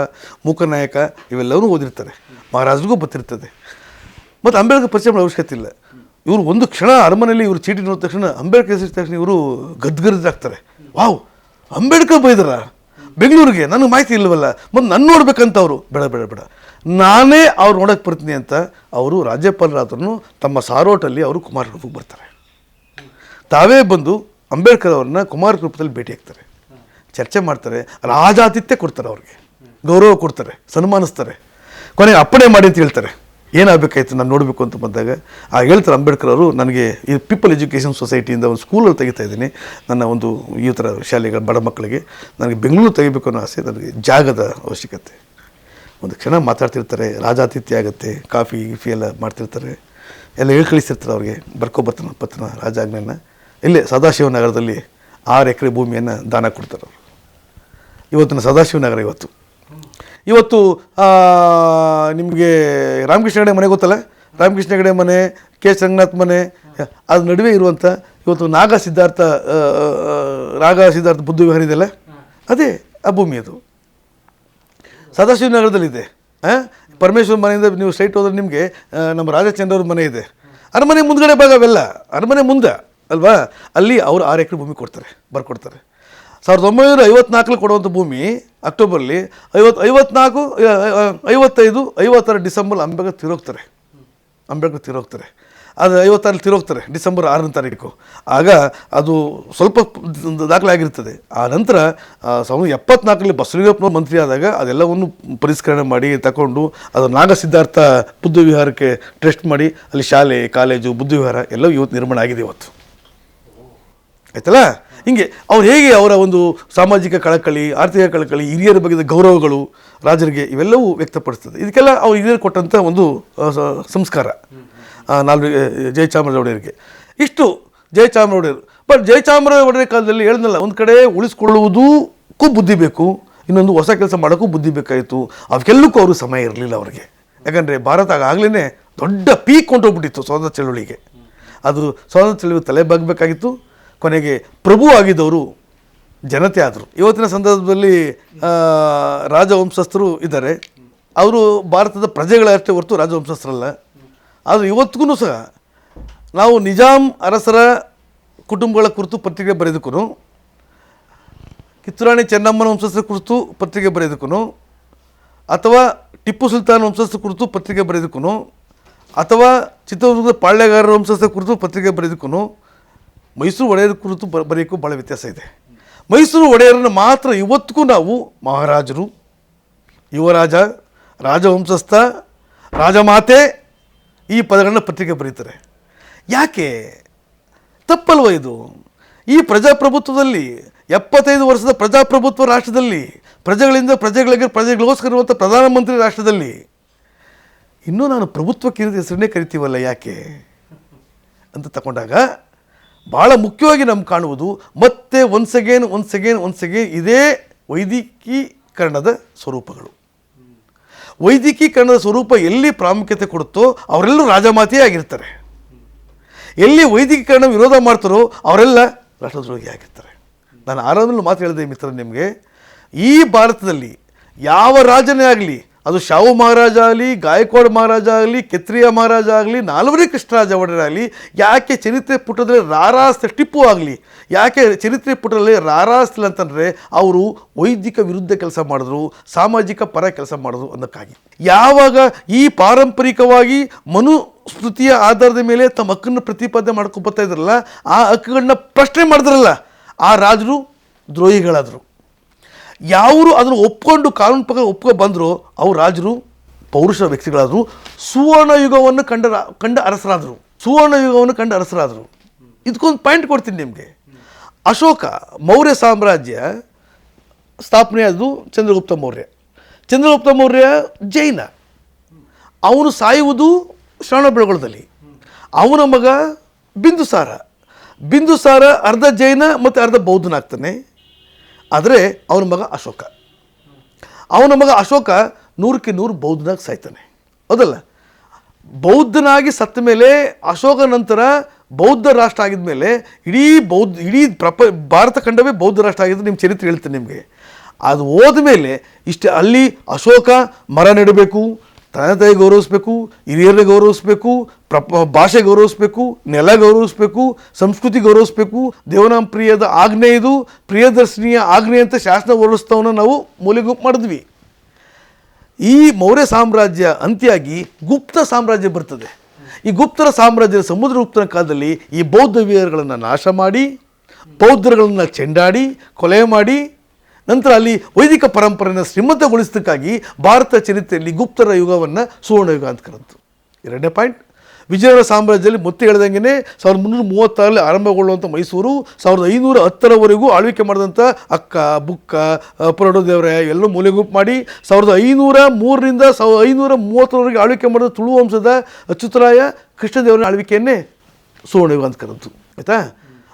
ಮೂಕನಾಯಕ ಇವೆಲ್ಲವನ್ನೂ ಓದಿರ್ತಾರೆ. ಮಹಾರಾಜರಿಗೂ ಗೊತ್ತಿರ್ತದೆ. ಮತ್ತು ಅಂಬೇಡ್ಕರ್ ಪರಿಚಯ ಮಾಡೋ ಅವಶ್ಯಕತೆ ಇಲ್ಲ. ಇವರು ಒಂದು ಕ್ಷಣ ಅರಮನೆಯಲ್ಲಿ ಇವರು ಚೀಟಿ ನೋಡಿದ ತಕ್ಷಣ ಅಂಬೇಡ್ಕರ್ ಹೆಸರಿದ ತಕ್ಷಣ ಇವರು ಗದ್ಗರಿದಾಗ್ತಾರೆ. ವಾವ್, ಅಂಬೇಡ್ಕರ್ ಬೈದರ? ಬೆಂಗಳೂರಿಗೆ? ನನಗೆ ಮಾಹಿತಿ ಇಲ್ಲವಲ್ಲ. ಮತ್ತು ನನ್ನ ನೋಡ್ಬೇಕಂತ ಅವರು. ಬೇಡ ಬೇಡ ಬೇಡ. ನಾನೇ ಅವ್ರು ನೋಡೋಕೆ ಬರ್ತೀನಿ ಅಂತ ಅವರು ರಾಜ್ಯಪಾಲರಾದ್ರೂ ತಮ್ಮ ಸಾರೋಟಲ್ಲಿ ಅವರು ಕುಮಾರ ಕೃಪಕ್ಕೆ ಬರ್ತಾರೆ. ತಾವೇ ಬಂದು ಅಂಬೇಡ್ಕರ್ ಅವ್ರನ್ನ ಕುಮಾರ ಕೃಪದಲ್ಲಿ ಭೇಟಿ ಆಗ್ತಾರೆ. ಚರ್ಚೆ ಮಾಡ್ತಾರೆ. ರಾಜಾತಿಥ್ಯ ಕೊಡ್ತಾರೆ ಅವ್ರಿಗೆ. ಗೌರವ ಕೊಡ್ತಾರೆ. ಸನ್ಮಾನಿಸ್ತಾರೆ. ಕೊನೆಗೆ ಅಪ್ಪಣೆ ಮಾಡಿ ಅಂತ ಹೇಳ್ತಾರೆ. ಏನಾಗಬೇಕಾಯ್ತು ನಾನು ನೋಡಬೇಕು ಅಂತ ಬಂದಾಗ, ಆ ಹೇಳ್ತಾರೆ ಅಂಬೇಡ್ಕರ್ ಅವರು ನನಗೆ ಈ ಪೀಪಲ್ ಎಜುಕೇಷನ್ ಸೊಸೈಟಿಯಿಂದ ಒಂದು ಸ್ಕೂಲಲ್ಲಿ ತೆಗಿತಾ ಇದ್ದೀನಿ, ನನ್ನ ಒಂದು ಈ ಥರ ಶಾಲೆಗಳ ಬಡ ಮಕ್ಕಳಿಗೆ, ನನಗೆ ಬೆಂಗಳೂರು ತೆಗಿಬೇಕು ಅನ್ನೋ ಆಸೆ ನನಗೆ ಜಾಗದ ಅವಶ್ಯಕತೆ. ಒಂದು ಕ್ಷಣ ಮಾತಾಡ್ತಿರ್ತಾರೆ, ರಾಜಾತಿಥ್ಯ ಆಗುತ್ತೆ, ಕಾಫಿ, ಗೀಫಿ ಎಲ್ಲ ಮಾಡ್ತಿರ್ತಾರೆ, ಎಲ್ಲ ಹೇಳಿ ಕಳಿಸ್ತಿರ್ತಾರೆ ಅವ್ರಿಗೆ ಬರ್ಕೊಬರ್ತಾನೆ ಪತ್ರನ ರಾಜಾಜ್ಞೆನ ಇಲ್ಲೇ ಸದಾಶಿವನಗರದಲ್ಲಿ ಆರು ಎಕರೆ ಭೂಮಿಯನ್ನು ದಾನ ಕೊಡ್ತಾರೆ ಅವರು. ಇವತ್ತಿನ ಸದಾಶಿವನಗರ ಇವತ್ತು. ಇವತ್ತು ನಿಮಗೆ ರಾಮಕೃಷ್ಣ ಹೆಗಡೆ ಮನೆ ಗೊತ್ತಲ್ಲ? ರಾಮಕೃಷ್ಣ ಹೆಗಡೆ ಮನೆ ಕೆ ಎಸ್ ರಂಗನಾಥ್ ಮನೆ ಅದ್ರ ನಡುವೆ ಇರುವಂಥ ಇವತ್ತು ನಾಗ ಸಿದ್ಧಾರ್ಥ ರಾಗ ನಾಗ ಸಿದ್ಧಾರ್ಥ ಬುದ್ಧ ವಿಹಾರ ಇದೆಯಲ್ಲ ಅದೇ ಆ ಭೂಮಿ ಅದು ಸದಾಶಿವನಗರದಲ್ಲಿದೆ ಹಾಂ ಪರಮೇಶ್ವರ ಮನೆಯಿಂದ ನೀವು ಸ್ಟ್ರೈಟ್ ಹೋದ್ರೆ ನಿಮಗೆ ನಮ್ಮ ನಮ್ಮ ರಾಜಚಂದ್ರವ್ರ ಮನೆ ಇದೆ. ಅರಮನೆ ಮುಂದ್ಗಡೆ ಭಾಗವೆಲ್ಲ ಅರಮನೆ ಮುಂದೆ ಅಲ್ವಾ? ಅಲ್ಲಿ ಅವರು ಆರು ಎಕರೆ ಭೂಮಿ ಕೊಡ್ತಾರೆ ಬರ್ಕೊಡ್ತಾರೆ. ಸಾವಿರದ ಒಂಬೈನೂರ ಐವತ್ನಾಲ್ಕಲ್ಲಿ ಕೊಡುವಂಥ ಭೂಮಿ ಅಕ್ಟೋಬರ್ಲಿ ಐವತ್ತು ಐವತ್ನಾಲ್ಕು ಐವತ್ತೈದು, ಐವತ್ತಾರು ಡಿಸೆಂಬರ್ ಅಂಬೇಡ್ಕರ್ ತಿರೋಗ್ತಾರೆ. ಅಂಬೇಡ್ಕರ್ ತಿರೋಗ್ತಾರೆ. ಅದು ಐವತ್ತಾರಲ್ಲಿ ತಿರೋಗ್ತಾರೆ, ಡಿಸೆಂಬರ್ ಆರನೇ ತಾರೀಕು. ಆಗ ಅದು ಸ್ವಲ್ಪ ದಾಖಲೆ ಆಗಿರ್ತದೆ ಆ ನಂತರ ಸಾವಿರದ ಎಪ್ಪತ್ನಾಲ್ಕರಲ್ಲಿ ಬಸವಲಿಂಗಪ್ಪನವ್ರು ಮಂತ್ರಿ ಆದಾಗ ಅದೆಲ್ಲವನ್ನು ಪರಿಷ್ಕರಣೆ ಮಾಡಿ ತಗೊಂಡು ಅದು ನಾಗಸಿದ್ಧಾರ್ಥ ಬುದ್ಧ ವಿಹಾರಕ್ಕೆ ಟ್ರಸ್ಟ್ ಮಾಡಿ ಅಲ್ಲಿ ಶಾಲೆ, ಕಾಲೇಜು ಬುದ್ಧ ವಿಹಾರ ಎಲ್ಲವೂ ಇವತ್ತು ನಿರ್ಮಾಣ ಆಗಿದೆ ಇವತ್ತು. ಆಯ್ತಲ್ಲ? ಹಿಂಗೆ ಅವ್ರು ಹೇಗೆ ಅವರ ಒಂದು ಸಾಮಾಜಿಕ ಕಳಕಳಿ, ಆರ್ಥಿಕ ಕಳಕಳಿ, ಹಿರಿಯರ ಬಗ್ಗೆ ಗೌರವಗಳು ರಾಜರಿಗೆ ಇವೆಲ್ಲವೂ ವ್ಯಕ್ತಪಡಿಸ್ತದೆ. ಇದಕ್ಕೆಲ್ಲ ಅವ್ರು ಹಿರಿಯರು ಕೊಟ್ಟಂಥ ಒಂದು ಸಂಸ್ಕಾರ. ನಾಲ್ವ ಜಯಚಾಮರಾಜ ಒಡೆಯರಿಗೆ ಇಷ್ಟು ಜಯಚಾಮರಾಜ ಒಡೆಯರು ಬಟ್ ಜಯಚಾಮರಾಜ ಒಡೆಯರ ಕಾಲದಲ್ಲಿ ಹೇಳಿದ್ನಲ್ಲ, ಒಂದು ಕಡೆ ಉಳಿಸ್ಕೊಳ್ಳುವುದಕ್ಕೂ ಬುದ್ಧಿ ಬೇಕು, ಇನ್ನೊಂದು ಹೊಸ ಕೆಲಸ ಮಾಡೋಕ್ಕೂ ಬುದ್ಧಿ ಬೇಕಾಯಿತು. ಅವಕ್ಕೆಲ್ಲಕ್ಕೂ ಅವರು ಸಮಯ ಇರಲಿಲ್ಲ ಅವರಿಗೆ. ಯಾಕಂದರೆ ಭಾರತ ಆಗಲೇ ದೊಡ್ಡ ಪೀಕ್ ಕೊಂಡೋಗ್ಬಿಟ್ಟಿತ್ತು ಸ್ವಾತಂತ್ರ್ಯ ಚಳುವಳಿಗೆ. ಅದು ಸ್ವಾತಂತ್ರ್ಯ ಚಳುವಳಿ ತಲೆ ಬಾಗಬೇಕಾಗಿತ್ತು. ಕೊನೆಗೆ ಪ್ರಭು ಆಗಿದ್ದವರು ಜನತೆ ಆದರು. ಇವತ್ತಿನ ಸಂದರ್ಭದಲ್ಲಿ ರಾಜವಂಶಸ್ಥರು ಇದ್ದಾರೆ. ಅವರು ಭಾರತದ ಪ್ರಜೆಗಳಷ್ಟೇ ಹೊರತು ರಾಜವಂಶಸ್ಥರಲ್ಲ. ಆದರೆ ಇವತ್ತಿಗೂ ಸಹ ನಾವು ನಿಜಾಮ್ ಅರಸರ ಕುಟುಂಬಗಳ ಕುರಿತು ಪತ್ರಿಕೆ ಬರೆದಕ್ಕೂ ಕಿತ್ತೂರಾಣಿ ಚೆನ್ನಮ್ಮನ ವಂಶಸ್ಥರ ಕುರಿತು ಪತ್ರಿಕೆ ಬರೆದುಕೊನು, ಅಥವಾ ಟಿಪ್ಪು ಸುಲ್ತಾನ್ ವಂಶಸ್ಥರ ಕುರಿತು ಪತ್ರಿಕೆ ಬರೆದುಕೊನು, ಅಥವಾ ಚಿತ್ರದುರ್ಗದ ಪಾಳ್ಯಗಾರರ ವಂಶಸ್ಥರ ಕುರಿತು ಪತ್ರಿಕೆ ಬರೆದಕ್ಕೂ ಮೈಸೂರು ಒಡೆಯರ ಕುರಿತು ಬ, ಬರೆಯೋಕ್ಕೂ ಭಾಳ ವ್ಯತ್ಯಾಸ ಇದೆ. ಮೈಸೂರು ಒಡೆಯರನ್ನು ಮಾತ್ರ ಇವತ್ತಿಗೂ ನಾವು ಮಹಾರಾಜರು, ಯುವರಾಜ, ರಾಜವಂಶಸ್ಥ, ರಾಜಮಾತೆ ಈ ಪದಗಳನ್ನ ಪತ್ರಿಕೆ ಬರೀತಾರೆ. ಯಾಕೆ? ತಪ್ಪಲ್ವ ಇದು? ಈ ಪ್ರಜಾಪ್ರಭುತ್ವದಲ್ಲಿ ಎಪ್ಪತ್ತೈದು ವರ್ಷದ ಪ್ರಜಾಪ್ರಭುತ್ವ ರಾಷ್ಟ್ರದಲ್ಲಿ, ಪ್ರಜೆಗಳಿಂದ ಪ್ರಜೆಗಳಿಗೆ ಪ್ರಜೆಗಳಿಗೋಸ್ಕರ ಇರುವಂಥ ಪ್ರಧಾನಮಂತ್ರಿ ರಾಷ್ಟ್ರದಲ್ಲಿ, ಇನ್ನೂ ನಾನು ಪ್ರಭುತ್ವಕ್ಕೆ ಇರಿದ ಹೆಸರನ್ನೇ ಕರಿತೀವಲ್ಲ ಯಾಕೆ? ಅಂತ ತಗೊಂಡಾಗ ಭಾಳ ಮುಖ್ಯವಾಗಿ ನಮ್ಗೆ ಕಾಣುವುದು ಮತ್ತೆ once again once again once again ಇದೇ ವೈದಿಕೀಕರಣದ ಸ್ವರೂಪಗಳು. ವೈದಿಕೀಕರಣದ ಸ್ವರೂಪ ಎಲ್ಲಿ ಪ್ರಾಮುಖ್ಯತೆ ಕೊಡುತ್ತೋ ಅವರೆಲ್ಲರೂ ರಾಜಮಾತೆಯೇ ಆಗಿರ್ತಾರೆ. ಎಲ್ಲಿ ವೈದಿಕೀಕರಣ ವಿರೋಧ ಮಾಡ್ತಾರೋ ಅವರೆಲ್ಲ ರಾಷ್ಟ್ರದ್ರೋಹಿ ಆಗಿರ್ತಾರೆ. ನಾನು ಆರಂಭದಲ್ಲಿ ಮಾತು ಹೇಳಿದೆ ಮಿತ್ರ ನಿಮಗೆ. ಈ ಭಾರತದಲ್ಲಿ ಯಾವ ರಾಜನೇ ಆಗಲಿ ಅದು ಶಾವು ಮಹಾರಾಜ ಆಗಲಿ, ಗಾಯಕ್ವಾಡ್ ಮಹಾರಾಜ ಆಗಲಿ ಕೆತ್ರಿಯ ಮಹಾರಾಜ ಆಗಲಿ ನಾಲ್ವರಿ ಕೃಷ್ಣರಾಜ ಒಡೆಯರಾಗಲಿ ಯಾಕೆ ಚರಿತ್ರೆ ಪುಟದಲ್ಲಿ ರಾರಾಸ್ತ ಟಿಪ್ಪು ಆಗಲಿ, ಯಾಕೆ ಚರಿತ್ರೆ ಪುಟದಲ್ಲಿ ರಾರಾಸ್ತಿಲ್ಲ ಅಂತಂದರೆ ಅವರು ವೈದಿಕ ವಿರುದ್ಧ ಕೆಲಸ ಮಾಡಿದ್ರು, ಸಾಮಾಜಿಕ ಪರ ಕೆಲಸ ಮಾಡಿದ್ರು ಅನ್ನೋಕ್ಕಾಗಿ. ಯಾವಾಗ ಈ ಪಾರಂಪರಿಕವಾಗಿ ಮನುಸ್ಮೃತಿಯ ಆಧಾರದ ಮೇಲೆ ತಮ್ಮ ಹಕ್ಕನ್ನು ಪ್ರತಿಪಾದನೆ ಮಾಡ್ಕೊಂಡು ಬರ್ತಾ ಇದ್ರಲ್ಲ, ಆ ಹಕ್ಕುಗಳನ್ನ ಪ್ರಶ್ನೆ ಮಾಡಿದ್ರಲ್ಲ, ಆ ರಾಜರು ದ್ರೋಹಿಗಳಾದರು. ಯಾವರು ಅದನ್ನು ಒಪ್ಕೊಂಡು ಕಾನೂನು ಪಕ್ಕ ಒಪ್ಕೊ ಬಂದರು, ಅವು ರಾಜರು, ಪೌರುಷ ವ್ಯಕ್ತಿಗಳಾದರು, ಸುವರ್ಣ ಯುಗವನ್ನು ಕಂಡ ಕಂಡ ಅರಸರಾದರು. ಸುವರ್ಣ ಯುಗವನ್ನು ಕಂಡ ಅರಸರಾದರು. ಇದಕ್ಕೊಂದು ಪಾಯಿಂಟ್ ಕೊಡ್ತೀನಿ ನಿಮಗೆ. ಅಶೋಕ, ಮೌರ್ಯ ಸಾಮ್ರಾಜ್ಯ ಸ್ಥಾಪನೆ ಚಂದ್ರಗುಪ್ತ ಮೌರ್ಯ. ಚಂದ್ರಗುಪ್ತ ಮೌರ್ಯ ಜೈನ. ಅವನು ಸಾಯುವುದು ಶ್ರವಣ ಬೆಳಗೊಳದಲ್ಲಿ ಅವನ ಮಗ ಬಿಂದುಸಾರ. ಬಿಂದುಸಾರ ಅರ್ಧ ಜೈನ ಮತ್ತು ಅರ್ಧ ಬೌದ್ಧನಾಗ್ತಾನೆ. ಆದರೆ ಅವನ ಮಗ ಅಶೋಕ. ಅವನ ಮಗ ಅಶೋಕ ನೂರಕ್ಕೆ ನೂರು ಬೌದ್ಧನಾಗಿ ಸಾಯ್ತಾನೆ. ಹೌದಲ್ಲ? ಬೌದ್ಧನಾಗಿ ಸತ್ತ ಮೇಲೆ ಅಶೋಕ ನಂತರ ಬೌದ್ಧ ರಾಷ್ಟ್ರ ಆಗಿದ ಮೇಲೆ ಇಡೀ ಬೌದ್ಧ, ಇಡೀ ಪ್ರಪ, ಭಾರತ ಖಂಡವೇ ಬೌದ್ಧ ರಾಷ್ಟ್ರ ಆಗಿದ್ದು ನಿಮ್ಮ ಚರಿತ್ರೆ ಹೇಳ್ತೇನೆ ನಿಮಗೆ. ಅದು ಹೋದ ಮೇಲೆ ಇಷ್ಟೇ ಅಲ್ಲಿ ಅಶೋಕ ಮರ ನೆಡಬೇಕು ತಂದೆ ತಾಯಿ ಗೌರವಿಸ್ಬೇಕು ಹಿರಿಯರನ್ನ ಗೌರವಿಸ್ಬೇಕು, ಪ್ರಪ, ಭಾಷೆ ಗೌರವಿಸ್ಬೇಕು, ನೆಲ ಗೌರವಿಸ್ಬೇಕು, ಸಂಸ್ಕೃತಿ ಗೌರವಿಸ್ಬೇಕು, ದೇವನಾಮ ಪ್ರಿಯದ ಆಜ್ಞೆ ಇದು, ಪ್ರಿಯದರ್ಶಿನಿಯ ಆಜ್ಞೆ ಅಂತ ಶಾಸನ ಹೊರಡಿಸ್ತವನ್ನ ನಾವು ಮೂಲೆಗುಂಪು ಮಾಡಿದ್ವಿ. ಈ ಮೌರ್ಯ ಸಾಮ್ರಾಜ್ಯ ಅಂತ್ಯಾಗಿ ಗುಪ್ತ ಸಾಮ್ರಾಜ್ಯ ಬರ್ತದೆ. ಈ ಗುಪ್ತರ ಸಾಮ್ರಾಜ್ಯದ ಸಮುದ್ರಗುಪ್ತನ ಕಾಲದಲ್ಲಿ ಈ ಬೌದ್ಧ ವಿಹಾರಗಳನ್ನು ನಾಶ ಮಾಡಿ, ಬೌದ್ಧರುಗಳನ್ನು ಚೆಂಡಾಡಿ, ಕೊಲೆ ಮಾಡಿ ನಂತರ ಅಲ್ಲಿ ವೈದಿಕ ಪರಂಪರೆಯನ್ನು ಶ್ರೀಮಂತಗೊಳಿಸೋದಕ್ಕಾಗಿ ಭಾರತ ಚರಿತ್ರೆಯಲ್ಲಿ ಗುಪ್ತರ ಯುಗವನ್ನು ಸುವರ್ಣಯುಗ ಅಂತ ಕರೆದು ಎರಡನೇ ಪಾಯಿಂಟ್ ವಿಜಯನಗರ ಸಾಮ್ರಾಜ್ಯದಲ್ಲಿ ಮತ್ತೆ ಹೇಳ್ದಂಗೆ ಸಾವಿರದ ಮುನ್ನೂರ ಮೂವತ್ತಾರಲ್ಲಿ ಆರಂಭಗೊಳ್ಳುವಂಥ ಮೈಸೂರು ಸಾವಿರದ ಐನೂರ ಹತ್ತರವರೆಗೂ ಆಳ್ವಿಕೆ ಮಾಡಿದಂಥ ಅಕ್ಕ ಬುಕ್ಕ ಅ, ದೇವರ ಎಲ್ಲ ಮೂಲೆಗುಂಪು ಮಾಡಿ ಸಾವಿರದ ಐನೂರ ಮೂರರಿಂದ ಸಾವಿರದ ಐನೂರ ಮೂವತ್ತರವರೆಗೆ ಆಳ್ವಿಕೆ ಮಾಡಿದ ತುಳು ವಂಶದ ಅಚ್ಯುತರಾಯ ಕೃಷ್ಣದೇವರ ಆಳ್ವಿಕೆಯನ್ನೇ ಸುವರ್ಣಯುಗ ಅಂತ ಕರೆದು ಆಯಿತಾ?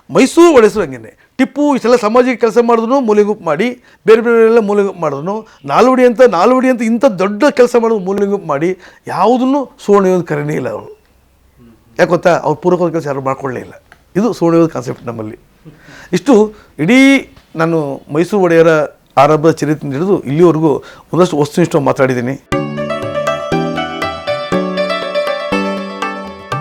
ಮೈಸೂರು ಒಡೆಸರು ಹಂಗೇನೆ. ಟಿಪ್ಪು ಇಷ್ಟೆಲ್ಲ ಸಾಮಾಜಿಕ ಕೆಲಸ ಮಾಡಿದ್ರು ಮೂಲೆಗುಂಪು ಮಾಡಿ, ಬೇರೆ ಬೇರೆ ಎಲ್ಲ ಮೂಲೆಗುಂಪು ಮಾಡಿದ್ರು. ನಾಲ್ವಡಿ ಅಂತ ನಾಲ್ವಡಿ ಅಂತ ಇಂಥ ದೊಡ್ಡ ಕೆಲಸ ಮಾಡೋದು ಮೂಲೆಗುಂಪು ಮಾಡಿ, ಯಾವುದನ್ನು ಸುವರ್ಣಯೋಧ ಕರೆಯೇ ಇಲ್ಲ ಅವರು. ಯಾಕೆ ಗೊತ್ತಾ? ಅವ್ರು ಪೂರಕವಾದ ಕೆಲಸ ಯಾರು ಮಾಡ್ಕೊಳ್ಳೇ ಇಲ್ಲ. ಇದು ಸುವರ್ಣಯೋಧ ಕಾನ್ಸೆಪ್ಟ್ ನಮ್ಮಲ್ಲಿ. ಇಷ್ಟು ಇಡೀ ನಾನು ಮೈಸೂರು ಒಡೆಯರ ಆರಂಭದ ಚರಿತ್ರೆ ಹಿಡಿದು ಇಲ್ಲಿವರೆಗೂ ಒಂದಷ್ಟು ವಸ್ತುನಿಷ್ಠ ಮಾತಾಡಿದ್ದೀನಿ.